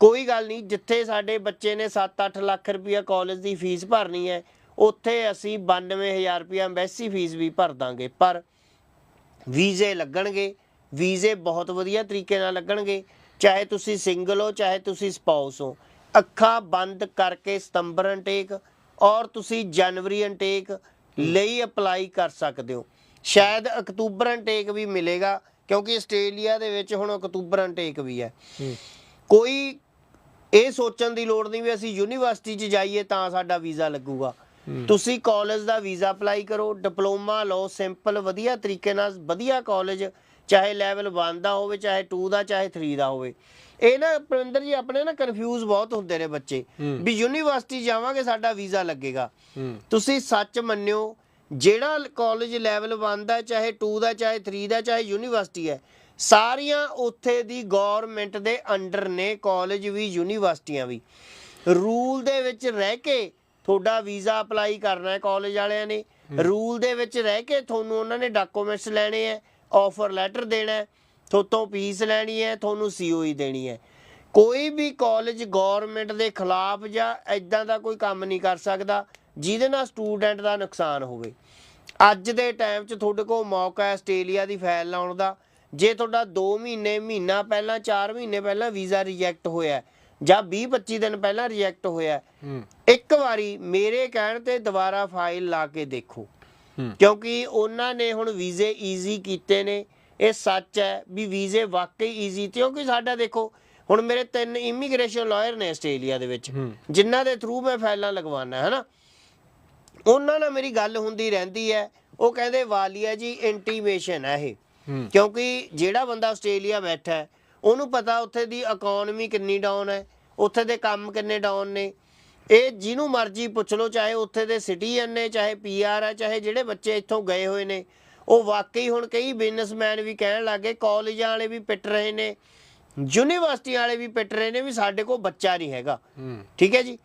ਕੋਈ ਗੱਲ ਨਹੀਂ, ਜਿੱਥੇ ਸਾਡੇ ਬੱਚੇ ਨੇ 7-8 ਲੱਖ ਰੁਪਇਆ ਕਾਲਜ ਦੀ ਫੀਸ ਭਰਨੀ ਹੈ, ਉੱਥੇ ਅਸੀਂ 92000 ਰੁਪਇਆ ਐਮਬੈਸੀ ਫੀਸ ਵੀ ਭਰ ਦਾਂਗੇ। ਪਰ ਵੀਜ਼ੇ ਲੱਗਣਗੇ ਵੀਜ਼ੇ ਬਹੁਤ ਵਧੀਆ ਤਰੀਕੇ ਨਾਲ ਲੱਗਣਗੇ। ਚਾਹੇ ਤੁਸੀਂ ਸਿੰਗਲ ਹੋ ਚਾਹੇ ਤੁਸੀਂ ਸਪਾਊਸ ਹੋ। ਅੱਖਾਂ ਬੰਦ ਕਰਕੇ ਸਤੰਬਰ ਇਨਟੇਕ ਔਰ ਤੁਸੀਂ ਜਨਵਰੀ ਇਨਟੇਕ ਲਈ ਅਪਲਾਈ ਕਰ ਸਕਦੇ ਹੋ। ਸ਼ਾਇਦ ਅਕਤੂਬਰ ਇਨਟੇਕ ਵੀ ਮਿਲੇਗਾ ਕਿਉਂਕਿ ਆਸਟ੍ਰੇਲੀਆ ਦੇ ਵਿੱਚ ਹੁਣ ਅਕਤੂਬਰ ਇਨਟੇਕ ਵੀ ਹੈ। ਕੋਈ ਇਹ ਸੋਚਣ ਦੀ ਲੋੜ ਨਹੀਂ ਵੀ ਅਸੀਂ ਯੂਨੀਵਰਸਿਟੀ 'ਚ ਜਾਈਏ ਤਾਂ ਸਾਡਾ ਵੀਜ਼ਾ ਲੱਗੂਗਾ। ਤੁਸੀਂ ਕਾਲਜ ਦਾ ਵੀਜ਼ਾ ਅਪਲਾਈ ਕਰੋ ਡਿਪਲੋਮਾ ਲਓ ਸਿੰਪਲ ਵਧੀਆ ਤਰੀਕੇ ਨਾਲ ਵਧੀਆ ਕਾਲਜ ਚਾਹੇ ਲੈਵਲ 1 ਦਾ ਹੋਵੇ ਚਾਹੇ 2 ਦਾ ਚਾਹੇ 3 ਦਾ ਹੋਵੇ। ਇਹ ਨਾ ਪ੍ਰਵਿੰਦਰ ਜੀ ਆਪਣੇ ਨਾ ਕਨਫਿਊਜ਼ ਬਹੁਤ ਹੁੰਦੇ ਨੇ ਬੱਚੇ। ਵੀ ਯੂਨੀਵਰਸਿਟੀ ਜਾਵਾਂਗੇ ਸਾਡਾ ਵੀਜ਼ਾ ਲੱਗੇਗਾ। ਤੁਸੀਂ ਸੱਚ ਮੰਨਿਓ ਜਿਹੜਾ ਕਾਲਜ ਲੈਵਲ 1 ਦਾ ਚਾਹੇ 2 ਦਾ ਚਾਹੇ 3 ਦਾ ਚਾਹੇ ਯੂਨੀਵਰਸਿਟੀ ਹੈ ਸਾਰੀਆਂ ਉੱਥੇ ਦੀ ਗਵਰਨਮੈਂਟ ਦੇ ਅੰਡਰ ਨੇ ਕਾਲਜ ਵੀ ਯੂਨੀਵਰਸਿਟੀਆਂ ਵੀ। ਰੂਲ ਦੇ ਵਿੱਚ ਰਹਿ ਕੇ ਤੁਹਾਡਾ ਵੀਜ਼ਾ ਅਪਲਾਈ ਕਰਨਾ ਹੈ ਕਾਲਜ ਵਾਲਿਆਂ ਨੇ। ਰੂਲ ਦੇ ਵਿੱਚ ਰਹਿ ਕੇ ਤੁਹਾਨੂੰ ਉਹਨਾਂ ਨੇ ਡਾਕੂਮੈਂਟਸ ਲੈਣੇ ਹੈ ਆਫਰ ਲੈਟਰ ਦੇਣਾ ਹੈ ਫੀਸ ਲੈਣੀ ਹੈ ਤੁਹਾਨੂੰ ਸੀਓਈ ਦੇਣੀ ਹੈ। ਕੋਈ ਵੀ ਕਾਲਜ ਗਵਰਨਮੈਂਟ ਦੇ ਖਿਲਾਫ ਜਾਂ ਐਦਾਂ ਦਾ ਕੋਈ ਕੰਮ ਨਹੀਂ ਕਰ ਸਕਦਾ ਜਿਹਦੇ ਨਾਲ ਸਟੂਡੈਂਟ ਦਾ ਨੁਕਸਾਨ ਹੋਵੇ। ਅੱਜ ਦੇ ਟਾਈਮ 'ਚ ਤੁਹਾਡੇ ਕੋਲ ਮੌਕਾ ਹੈ ਆਸਟ੍ਰੇਲੀਆ ਦੀ ਫਾਈਲ ਲਾਉਣ ਦਾ। ਜੇ ਤੁਹਾਡਾ 2 ਮਹੀਨੇ ਮਹੀਨਾ ਪਹਿਲਾਂ 4 ਮਹੀਨੇ ਪਹਿਲਾਂ ਵੀਜ਼ਾ ਰਿਜੈਕਟ ਹੋਇਆ ਜਾਂ 20 25 ਦਿਨ ਪਹਿਲਾਂ ਰਿਜੈਕਟ ਹੋਇਆ ਇੱਕ ਵਾਰੀ ਮੇਰੇ ਕਹਿਣ ਤੇ ਦੁਬਾਰਾ ਫਾਈਲ ਲਾ ਕੇ ਦੇਖੋ। ਕਿਉਂਕਿ ਉਹਨਾਂ ਨੇ ਹੁਣ ਵੀਜ਼ੇ ਈਜ਼ੀ ਕੀਤੇ ਨੇ ਇਹ ਸੱਚ ਹੈ ਵੀ ਵੀਜ਼ੇ ਵਾਕਈ ਈਜ਼ੀ ਤੇ ਕਿਉਂਕਿ ਸਾਡਾ ਦੇਖੋ ਹੁਣ ਮੇਰੇ ਤਿੰਨ ਇਮੀਗ੍ਰੇਸ਼ਨ ਲਾਇਰ ਨੇ ਆਸਟ੍ਰੇਲੀਆ ਦੇ ਵਿੱਚ ਜਿਨ੍ਹਾਂ ਦੇ ਥਰੂ ਮੈਂ ਫਾਈਲਾਂ ਲਗਵਾਉਣਾ ਹੈ ਨਾ ਉਹਨਾਂ ਨਾਲ ਮੇਰੀ ਗੱਲ ਹੁੰਦੀ ਰਹਿੰਦੀ ਹੈ ਉਹ ਕਹਿੰਦੇ ਵਾਲੀਆ ਜੀ ਇੰਟੀਮੇਸ਼ਨ ਹੈ ਇਹ। ਕਿਉਂਕਿ ਜਿਹੜਾ ਬੰਦਾ ਆਸਟ੍ਰੇਲੀਆ ਬੈਠਾ ਹੈ ਉਹਨੂੰ ਪਤਾ ਉੱਥੇ ਦੀ ਇਕਨੋਮੀ ਕਿੰਨੀ ਡਾਊਨ ਹੈ ਉੱਥੇ ਦੇ ਕੰਮ ਕਿੰਨੇ ਡਾਊਨ ਨੇ। ਇਹ ਜਿਹਨੂੰ ਮਰਜ਼ੀ ਪੁੱਛ ਲਓ ਚਾਹੇ ਉੱਥੇ ਦੇ ਸਿਟੀਜ਼ਨ ਨੇ ਚਾਹੇ ਪੀਆਰ ਹੈ ਚਾਹੇ ਜਿਹੜੇ ਬੱਚੇ ਇੱਥੋਂ ਗਏ ਹੋਏ ਨੇ। ਉਹ ਵਾਕਈ ਹੁਣ ਕਈ ਬਿਜ਼ਨਸਮੈਨ ਵੀ ਕਹਿਣ ਲੱਗੇ ਕਾਲਜਾਂ ਵਾਲੇ ਵੀ ਪਿੱਟ ਰਹੇ ਨੇ ਯੂਨੀਵਰਸਿਟੀ ਵਾਲੇ ਵੀ ਪਿੱਟ ਰਹੇ ਨੇ ਵੀ ਸਾਡੇ ਕੋਲ ਬੱਚਾ ਨਹੀਂ ਹੈਗਾ। ਠੀਕ ਹੈ ਜੀ?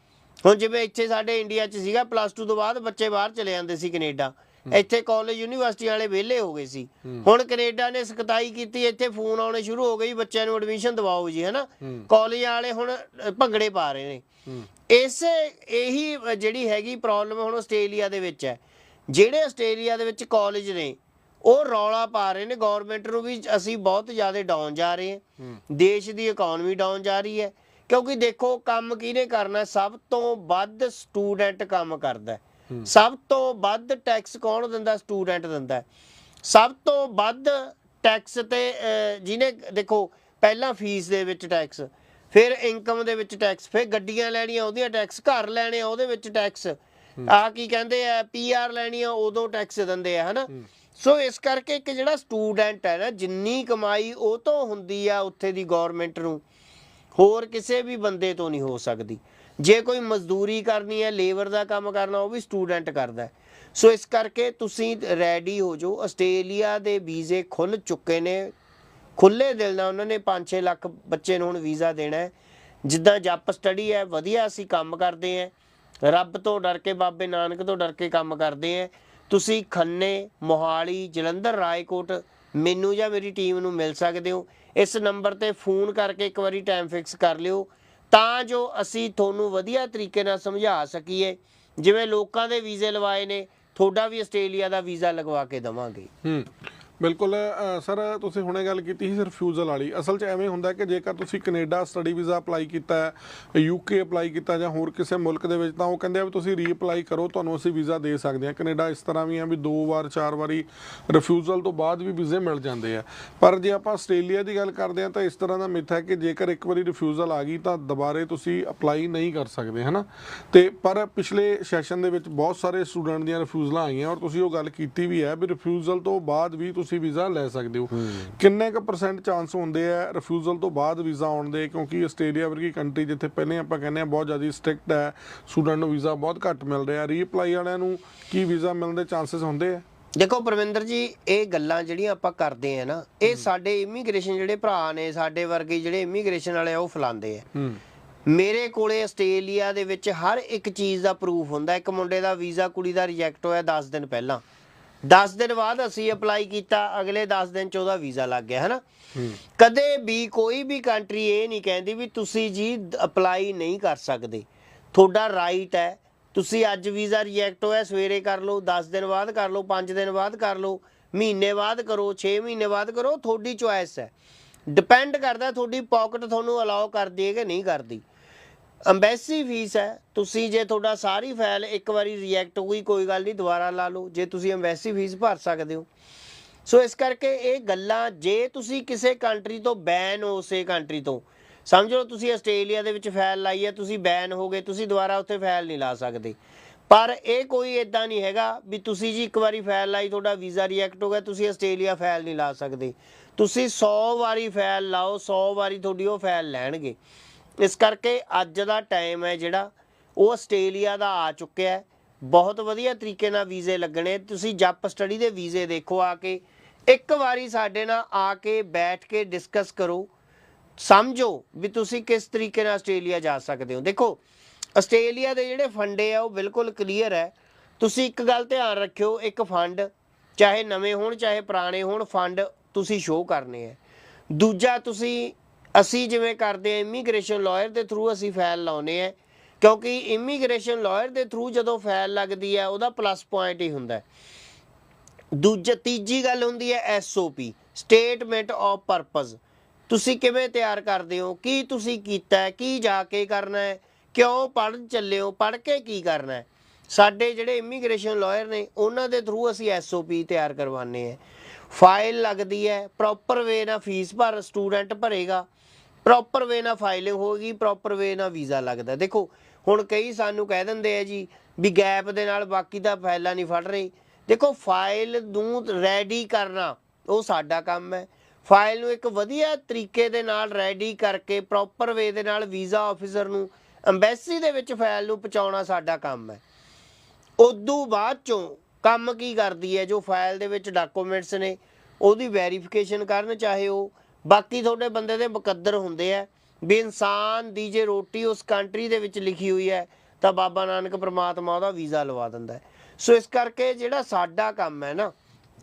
ਹੁਣ ਜਿਵੇਂ ਇੱਥੇ ਸਾਡੇ ਇੰਡੀਆ 'ਚ ਸੀਗਾ ਪਲੱਸ 2 ਤੋਂ ਬਾਅਦ ਬੱਚੇ ਬਾਹਰ ਚਲੇ ਜਾਂਦੇ ਸੀ ਕੈਨੇਡਾ। ਇੱਥੇ ਕਾਲਜ ਯੂਨੀਵਰਸਿਟੀ ਵਾਲੇ ਵਿਹਲੇ ਹੋ ਗਏ ਸੀ। ਹੁਣ ਕੈਨੇਡਾ ਨੇ ਸਖਤਾਈ ਕੀਤੀ ਇੱਥੇ ਫੋਨ ਆਉਣੇ ਸ਼ੁਰੂ ਹੋ ਗਏ ਬੱਚਿਆਂ ਨੂੰ ਐਡਮਿਸ਼ਨ ਦਿਵਾਓ ਜੀ ਹੈਨਾ? ਕਾਲਜ ਵਾਲੇ ਹੁਣ ਭੰਗੜੇ ਪਾ ਰਹੇ ਨੇ। ਇਸੇ ਇਹੀ ਜਿਹੜੀ ਹੈਗੀ ਪ੍ਰੋਬਲਮ ਹੁਣ ਆਸਟ੍ਰੇਲੀਆ ਦੇ ਵਿੱਚ ਹੈ। ਜਿਹੜੇ ਆਸਟ੍ਰੇਲੀਆ ਦੇ ਵਿੱਚ ਕਾਲਜ ਨੇ ਉਹ ਰੌਲਾ ਪਾ ਰਹੇ ਨੇ। ਗਵਰਨਮੈਂਟ ਨੂੰ ਵੀ ਅਸੀਂ ਬਹੁਤ ਜ਼ਿਆਦਾ ਡਾਊਨ ਜਾ ਰਹੇ ਹਾਂ। ਦੇਸ਼ ਦੀ ਇਕਨੋਮੀ ਡਾਊਨ ਜਾ ਰਹੀ ਹੈ। ਕਿਉਂਕਿ ਦੇਖੋ ਕੰਮ ਕਿਹਨੇ ਕਰਨਾ? ਸਭ ਤੋਂ ਵੱਧ ਸਟੂਡੈਂਟ ਕੰਮ ਕਰਦਾ ਹੈ। ਸਭ ਤੋਂ ਵੱਧ ਟੈਕਸ ਕੌਣ ਦਿੰਦਾ? ਸਟੂਡੈਂਟ ਦਿੰਦਾ ਸਭ ਤੋਂ ਵੱਧ ਟੈਕਸ ਤੇ ਜਿਹਨੇ ਦੇਖੋ ਪਹਿਲਾਂ ਫੀਸ ਦੇ ਵਿੱਚ ਟੈਕਸ ਫਿਰ ਇਨਕਮ ਦੇ ਵਿੱਚ ਟੈਕਸ ਫਿਰ ਗੱਡੀਆਂ ਲੈਣੀਆਂ ਉਹਦੀਆਂ ਟੈਕਸ ਘਰ ਲੈਣੇ ਉਹਦੇ ਵਿੱਚ ਟੈਕਸ ਆ ਕੀ ਕਹਿੰਦੇ ਆ? ਪੀਆਰ ਲੈਣੀ ਆ ਉਦੋਂ ਟੈਕਸ ਦਿੰਦੇ ਆ ਹਨਾ? ਸੋ ਇਸ ਕਰਕੇ ਇੱਕ ਜਿਹੜਾ ਸਟੂਡੈਂਟ ਹੈ ਨਾ ਜਿੰਨੀ ਕਮਾਈ ਉਹ ਤੋਂ ਹੁੰਦੀ ਆ ਉੱਥੇ ਦੀ ਗਵਰਨਮੈਂਟ ਨੂੰ। ਹੋਰ ਕਿਸੇ ਵੀ ਬੰਦੇ ਤੋਂ ਨਹੀਂ ਹੋ ਸਕਦੀ। ਜੇ ਕੋਈ ਮਜ਼ਦੂਰੀ ਕਰਨੀ ਹੈ, ਲੇਬਰ ਦਾ ਕੰਮ ਕਰਨਾ, ਉਹ ਵੀ ਸਟੂਡੈਂਟ ਕਰਦਾ ਸੋ ਇਸ ਕਰਕੇ ਤੁਸੀਂ ਰੈਡੀ ਹੋ ਜਾਓ। ਆਸਟ੍ਰੇਲੀਆ ਦੇ ਵੀਜ਼ੇ ਖੁੱਲ ਚੁੱਕੇ ਨੇ। ਖੁੱਲੇ ਦਿਲ ਨਾਲ ਉਹਨਾਂ ਨੇ 5-6 ਲੱਖ ਬੱਚੇ ਨੂੰ ਹੁਣ ਵੀਜ਼ਾ ਦੇਣਾ ਹੈ। ਜਿੱਦਾਂ ਜੱਪ ਸਟੱਡੀ ਹੈ, ਵਧੀਆ ਅਸੀਂ ਕੰਮ ਕਰਦੇ ਹਾਂ। ਰੱਬ ਤੋਂ ਡਰ ਕੇ, ਬਾਬੇ ਨਾਨਕ ਤੋਂ ਡਰ ਕੇ ਕੰਮ ਕਰਦੇ ਹਾਂ। ਤੁਸੀਂ ਖੰਨੇ, ਮੋਹਾਲੀ, ਜਲੰਧਰ, ਰਾਏਕੋਟ ਮੈਨੂੰ ਜਾਂ ਮੇਰੀ ਟੀਮ ਨੂੰ ਮਿਲ ਸਕਦੇ ਹੋ। ਇਸ ਨੰਬਰ ਤੇ ਫੋਨ ਕਰਕੇ ਇੱਕ ਵਾਰੀ ਟਾਈਮ ਫਿਕਸ ਕਰ ਲਿਓ। ਤਾਂ ਜੋ ਅਸੀਂ ਤੁਹਾਨੂੰ ਵਧੀਆ ਤਰੀਕੇ ਨਾਲ ਸਮਝਾ ਸਕੀਏ। ਜਿਵੇਂ ਲੋਕਾਂ ਦੇ ਵੀਜ਼ੇ ਲਵਾਏ ਨੇ, ਤੁਹਾਡਾ ਵੀ ਆਸਟ੍ਰੇਲੀਆ ਦਾ ਵੀਜ਼ਾ ਲਗਵਾ ਕੇ ਦਵਾਂਗੇ। ਹੂੰ। ਬਿਲਕੁਲ ਸਰ, ਤੁਸੀਂ ਹੁਣੇ ਗੱਲ ਕੀਤੀ ਸੀ ਰਿਫਿਊਜ਼ਲ ਵਾਲੀ। ਅਸਲ 'ਚ ਐਵੇਂ ਹੁੰਦਾ ਕਿ ਜੇਕਰ ਤੁਸੀਂ ਕੈਨੇਡਾ ਸਟੱਡੀ ਵੀਜ਼ਾ ਅਪਲਾਈ ਕੀਤਾ ਹੈ ਯੂਕੇ ਅਪਲਾਈ ਕੀਤਾ ਜਾਂ ਹੋਰ ਕਿਸੇ ਮੁਲਕ ਦੇ ਵਿੱਚ, ਤਾਂ ਉਹ ਕਹਿੰਦੇ ਆ ਵੀ ਤੁਸੀਂ ਰੀਅਪਲਾਈ ਕਰੋ, ਤੁਹਾਨੂੰ ਅਸੀਂ ਵੀਜ਼ਾ ਦੇ ਸਕਦੇ ਹਾਂ। ਕੈਨੇਡਾ ਇਸ ਤਰ੍ਹਾਂ ਵੀ ਆ ਵੀ ਦੋ ਵਾਰ, ਚਾਰ ਵਾਰੀ ਰਿਫਿਊਜ਼ਲ ਤੋਂ ਬਾਅਦ ਵੀ ਵੀਜ਼ੇ ਮਿਲ ਜਾਂਦੇ ਆ। ਪਰ ਜੇ ਆਪਾਂ ਆਸਟ੍ਰੇਲੀਆ ਦੀ ਗੱਲ ਕਰਦੇ ਆ ਤਾਂ ਇਸ ਤਰ੍ਹਾਂ ਦਾ ਮਿੱਥ ਹੈ ਕਿ ਜੇਕਰ ਇੱਕ ਵਾਰੀ ਰਿਫਿਊਜ਼ਲ ਆ ਗਈ, ਤਾਂ ਦੁਬਾਰੇ ਤੁਸੀਂ ਅਪਲਾਈ ਨਹੀਂ ਕਰ ਸਕਦੇ, ਹਨਾ? ਤੇ ਪਰ ਪਿਛਲੇ ਸੈਸ਼ਨ ਦੇ ਵਿੱਚ ਬਹੁਤ ਸਾਰੇ ਸਟੂਡੈਂਟ ਦੀਆਂ ਰਿਫਿਊਜ਼ਲਾਂ ਆਈਆਂ ਔਰ ਤੁਸੀਂ ਉਹ ਗੱਲ ਕੀਤੀ ਵੀ ਹੈ ਵੀ ਰਿਫਿਊਜ਼ਲ ਤੋਂ ਬਾਅਦ ਵੀ ਤੁਸੀਂ ਵੀਜ਼ਾ ਲੈ ਸਕਦੇ ਹੋ। ਕਿੰਨੇ ਕੁ ਪਰਸੈਂਟ ਚਾਂਸ ਹੁੰਦੇ ਆ ਰਿਫਿਊਜ਼ਲ ਤੋਂ ਬਾਅਦ ਵੀਜ਼ਾ ਆਉਣ ਦੇ? ਕਿਉਂਕਿ ਆਸਟ੍ਰੇਲੀਆ ਵਰਗੀ ਕੰਟਰੀ ਜਿੱਥੇ ਪਹਿਲੇ ਆਪਾਂ ਕਹਿੰਦੇ ਆ ਬਹੁਤ ਜ਼ਿਆਦਾ ਸਟ੍ਰਿਕਟ ਹੈ ਸਟੂਡੈਂਟ ਨੂੰ ਵੀਜ਼ਾ ਬਹੁਤ ਘੱਟ ਮਿਲ ਰਿਹਾ। ਰੀਅਪਲਾਈ ਵਾਲਿਆਂ ਨੂੰ ਕੀ ਵੀਜ਼ਾ ਮਿਲਣ ਦੇ ਚਾਂਸਸ ਹੁੰਦੇ ਆ? ਦੇਖੋ ਪ੍ਰਵਿੰਦਰ ਜੀ ਇਹ ਗੱਲਾਂ ਜਿਹੜੀਆਂ ਆਪਾਂ ਕਰਦੇ ਆ ਨਾ ਇਹ ਸਾਡੇ ਇਮੀਗ੍ਰੇਸ਼ਨ ਜਿਹੜੇ ਭਰਾ ਨੇ ਸਾਡੇ ਵਰਗੇ ਜਿਹੜੇ ਇਮੀਗ੍ਰੇਸ਼ਨ ਵਾਲੇ ਉਹ ਫਲਾਉਂਦੇ ਆ। ਮੇਰੇ ਕੋਲੇ ਆਸਟ੍ਰੇਲੀਆ ਦੇ ਵਿੱਚ ਹਰ ਇੱਕ ਚੀਜ਼ ਦਾ ਪ੍ਰੂਫ ਹੁੰਦਾ। ਇੱਕ ਮੁੰਡੇ ਦਾ ਵੀਜ਼ਾ ਕੁੜੀ ਦਾ ਰਿਜੈਕਟ ਹੋਇਆ 10 ਦਿਨ ਪਹਿਲਾਂ। 10 ਦਿਨ ਬਾਅਦ ਅਸੀਂ ਅਪਲਾਈ ਕੀਤਾ, ਅਗਲੇ 10 ਦਿਨ ਚ ਉਹਦਾ ਵੀਜ਼ਾ ਲੱਗ ਗਿਆ, ਹਨਾ? ਕਦੇ ਵੀ ਕੋਈ ਵੀ ਕੰਟਰੀ ਇਹ ਨਹੀਂ ਕਹਿੰਦੀ ਵੀ ਤੁਸੀਂ ਜੀ ਅਪਲਾਈ ਨਹੀਂ ਕਰ ਸਕਦੇ। ਤੁਹਾਡਾ ਰਾਈਟ ਹੈ। ਤੁਸੀਂ ਅੱਜ ਵੀਜ਼ਾ ਰਿਜੈਕਟ ਹੋਇਆ, ਸਵੇਰੇ ਕਰ ਲਓ 10 ਦਿਨ ਬਾਅਦ ਕਰ ਲਓ 5 ਦਿਨ ਬਾਅਦ ਕਰ ਲਓ, ਮਹੀਨੇ ਬਾਅਦ ਕਰੋ 6 ਮਹੀਨੇ ਬਾਅਦ ਕਰੋ, ਤੁਹਾਡੀ ਚੁਆਇਸ ਹੈ। ਡਿਪੈਂਡ ਕਰਦਾ ਤੁਹਾਡੀ ਪਾਕਟ ਤੁਹਾਨੂੰ ਅਲਾਉ ਕਰਦੀ ਹੈ ਕਿ ਨਹੀਂ ਕਰਦੀ। ਅੰਬੈਸੀ ਫੀਸ ਹੈ। ਤੁਸੀਂ ਜੇ ਤੁਹਾਡਾ ਸਾਰੀ ਫਾਈਲ ਇੱਕ ਵਾਰੀ ਰਿਜੈਕਟ ਹੋਈ ਕੋਈ ਗੱਲ ਨਹੀਂ, ਦੁਬਾਰਾ ਲਾ ਲਓ। ਜੇ ਤੁਸੀਂ ਅੰਬੈਸੀ ਫੀਸ ਭਰ ਸਕਦੇ ਹੋ। ਸੋ ਇਸ ਕਰਕੇ ਇਹ ਗੱਲਾਂ ਜੇ ਤੁਸੀਂ ਕਿਸੇ ਕੰਟਰੀ ਤੋਂ ਬੈਨ ਹੋ, ਉਸੇ ਕੰਟਰੀ ਤੋਂ, ਸਮਝ ਲਓ, ਤੁਸੀਂ ਆਸਟ੍ਰੇਲੀਆ ਦੇ ਵਿੱਚ ਫਾਈਲ ਲਾਈ ਹੈ, ਤੁਸੀਂ ਬੈਨ ਹੋ ਗਏ, ਤੁਸੀਂ ਦੁਬਾਰਾ ਉੱਥੇ ਫਾਈਲ ਨਹੀਂ ਲਾ ਸਕਦੇ। ਪਰ ਇਹ ਕੋਈ ਇਦਾਂ ਨਹੀਂ ਹੈਗਾ ਵੀ ਤੁਸੀਂ ਜੀ ਇੱਕ ਵਾਰੀ ਫਾਈਲ ਲਾਈ, ਤੁਹਾਡਾ ਵੀਜ਼ਾ ਰਿਜੈਕਟ ਹੋ ਗਿਆ, ਤੁਸੀਂ ਆਸਟ੍ਰੇਲੀਆ ਫਾਈਲ ਨਹੀਂ ਲਾ ਸਕਦੇ। ਤੁਸੀਂ 100 ਵਾਰੀ ਫਾਈਲ ਲਾਓ 100 ਵਾਰੀ ਤੁਹਾਡੀ ਉਹ ਫਾਈਲ ਲੈਣਗੇ। ਇਸ ਕਰਕੇ ਅੱਜ ਦਾ ਟਾਈਮ ਹੈ ਜਿਹੜਾ, ਉਹ ਆਸਟ੍ਰੇਲੀਆ ਦਾ ਆ ਚੁੱਕਿਆ ਹੈ। ਬਹੁਤ ਵਧੀਆ ਤਰੀਕੇ ਨਾਲ ਵੀਜ਼ੇ ਲੱਗਣੇ। ਤੁਸੀਂ ਜੱਪ ਸਟੱਡੀ ਦੇ ਵੀਜ਼ੇ ਦੇਖੋ ਆ ਕੇ। ਇੱਕ ਵਾਰੀ ਸਾਡੇ ਨਾਲ ਆ ਕੇ ਬੈਠ ਕੇ ਡਿਸਕਸ ਕਰੋ। ਸਮਝੋ ਵੀ ਤੁਸੀਂ ਕਿਸ ਤਰੀਕੇ ਨਾਲ ਆਸਟ੍ਰੇਲੀਆ ਜਾ ਸਕਦੇ ਹੋ। ਦੇਖੋ, ਆਸਟ੍ਰੇਲੀਆ ਦੇ ਜਿਹੜੇ ਫੰਡੇ ਆ, ਉਹ ਬਿਲਕੁਲ ਕਲੀਅਰ ਹੈ। ਤੁਸੀਂ ਇੱਕ ਗੱਲ ਧਿਆਨ ਰੱਖਿਓ, ਇੱਕ ਫੰਡ ਚਾਹੇ ਨਵੇਂ ਹੋਣ, ਚਾਹੇ ਪੁਰਾਣੇ ਹੋਣ ਫੰਡ ਤੁਸੀਂ ਸ਼ੋਅ ਕਰਨੇ ਆ ਦੂਜਾ, ਤੁਸੀਂ ਅਸੀਂ ਜਿਵੇਂ ਕਰਦੇ ਆ ਇਮੀਗ੍ਰੇਸ਼ਨ ਲਾਇਰ ਦੇ ਥਰੂ ਅਸੀਂ ਫਾਈਲ ਲਾਉਨੇ ਆ ਕਿਉਂਕਿ ਇਮੀਗ੍ਰੇਸ਼ਨ ਲਾਇਰ ਦੇ ਥਰੂ ਜਦੋਂ ਫਾਈਲ ਲੱਗਦੀ ਹੈ, ਉਹਦਾ ਪਲੱਸ ਪੁਆਇੰਟ ਹੀ ਹੁੰਦਾ ਹੈ। ਦੂਜਾ, ਤੀਜੀ ਗੱਲ ਹੁੰਦੀ ਹੈ ਐਸਓਪੀ ਸਟੇਟਮੈਂਟ ਆਫ ਪਰਪਸ ਤੁਸੀਂ ਕਿਵੇਂ ਤਿਆਰ ਕਰਦੇ ਹੋ? ਕੀ ਤੁਸੀਂ ਕੀਤਾ ਕੀ ਜਾ ਕੇ ਕਰਨਾ ਹੈ? ਕਿਉਂ ਪੜ੍ਹਨ ਚੱਲੇ ਹੋ? ਪੜ੍ਹ ਕੇ ਕੀ ਕਰਨਾ ਹੈ? ਸਾਡੇ ਜਿਹੜੇ ਇਮੀਗ੍ਰੇਸ਼ਨ ਲਾਇਰ ਨੇ, ਉਹਨਾਂ ਦੇ ਥਰੂ ਅਸੀਂ ਐਸਓਪੀ ਤਿਆਰ ਕਰਵਾਉਂਦੇ ਆ ਫਾਈਲ ਲੱਗਦੀ ਹੈ ਪ੍ਰੋਪਰ ਵੇ ਨਾਲ ਫੀਸ ਭਰ ਸਟੂਡੈਂਟ ਭਰੇਗਾ। ਪ੍ਰੋਪਰ ਵੇ ਨਾਲ ਫਾਈਲਿੰਗ ਹੋਗੀ ਪ੍ਰੋਪਰ ਵੇ ਨਾਲ ਵੀਜ਼ਾ ਲੱਗਦਾ। ਦੇਖੋ, ਹੁਣ ਕਈ ਸਾਨੂੰ ਕਹਿ ਦਿੰਦੇ ਆ ਜੀ ਵੀ ਗੈਪ ਦੇ ਨਾਲ ਬਾਕੀ ਦਾ ਫਾਈਲਾਂ ਨਹੀਂ ਫੜ ਰਹੀ। ਦੇਖੋ ਫਾਈਲ ਨੂੰ ਰੈਡੀ ਕਰਨਾ, ਉਹ ਸਾਡਾ ਕੰਮ ਹੈ। ਫਾਈਲ ਨੂੰ ਇੱਕ ਵਧੀਆ ਤਰੀਕੇ ਦੇ ਨਾਲ ਰੈਡੀ ਕਰਕੇ ਪ੍ਰੋਪਰ ਵੇ ਦੇ ਨਾਲ ਵੀਜ਼ਾ ਆਫੀਸਰ ਨੂੰ ਐਮਬੈਸੀ ਦੇ ਵਿੱਚ ਫਾਈਲ ਨੂੰ ਪਹੁੰਚਾਉਣਾ ਸਾਡਾ ਕੰਮ ਹੈ। ਉਦੋਂ ਬਾਅਦ ਚੋਂ ਕੰਮ ਕੀ ਕਰਦੀ ਹੈ, ਜੋ ਫਾਈਲ ਦੇ ਵਿੱਚ ਡਾਕੂਮੈਂਟਸ ਨੇ, ਉਹਦੀ ਵੈਰੀਫਿਕੇਸ਼ਨ ਕਰਨ, ਚਾਹੇ ਉਹ ਬਾਕੀ ਤੁਹਾਡੇ ਬੰਦੇ ਦੇ ਮੁਕੱਦਰ ਹੁੰਦੇ ਆ ਵੀ ਇਨਸਾਨ ਦੀ ਜੇ ਰੋਟੀ ਉਸ ਕੰਟਰੀ ਦੇ ਵਿੱਚ ਲਿਖੀ ਹੋਈ ਹੈ, ਤਾਂ ਬਾਬਾ ਨਾਨਕ ਪ੍ਰਮਾਤਮਾ ਉਹਦਾ ਵੀਜ਼ਾ ਲਵਾ ਦਿੰਦਾ ਸੋ ਇਸ ਕਰਕੇ ਜਿਹੜਾ ਸਾਡਾ ਕੰਮ ਹੈ ਨਾ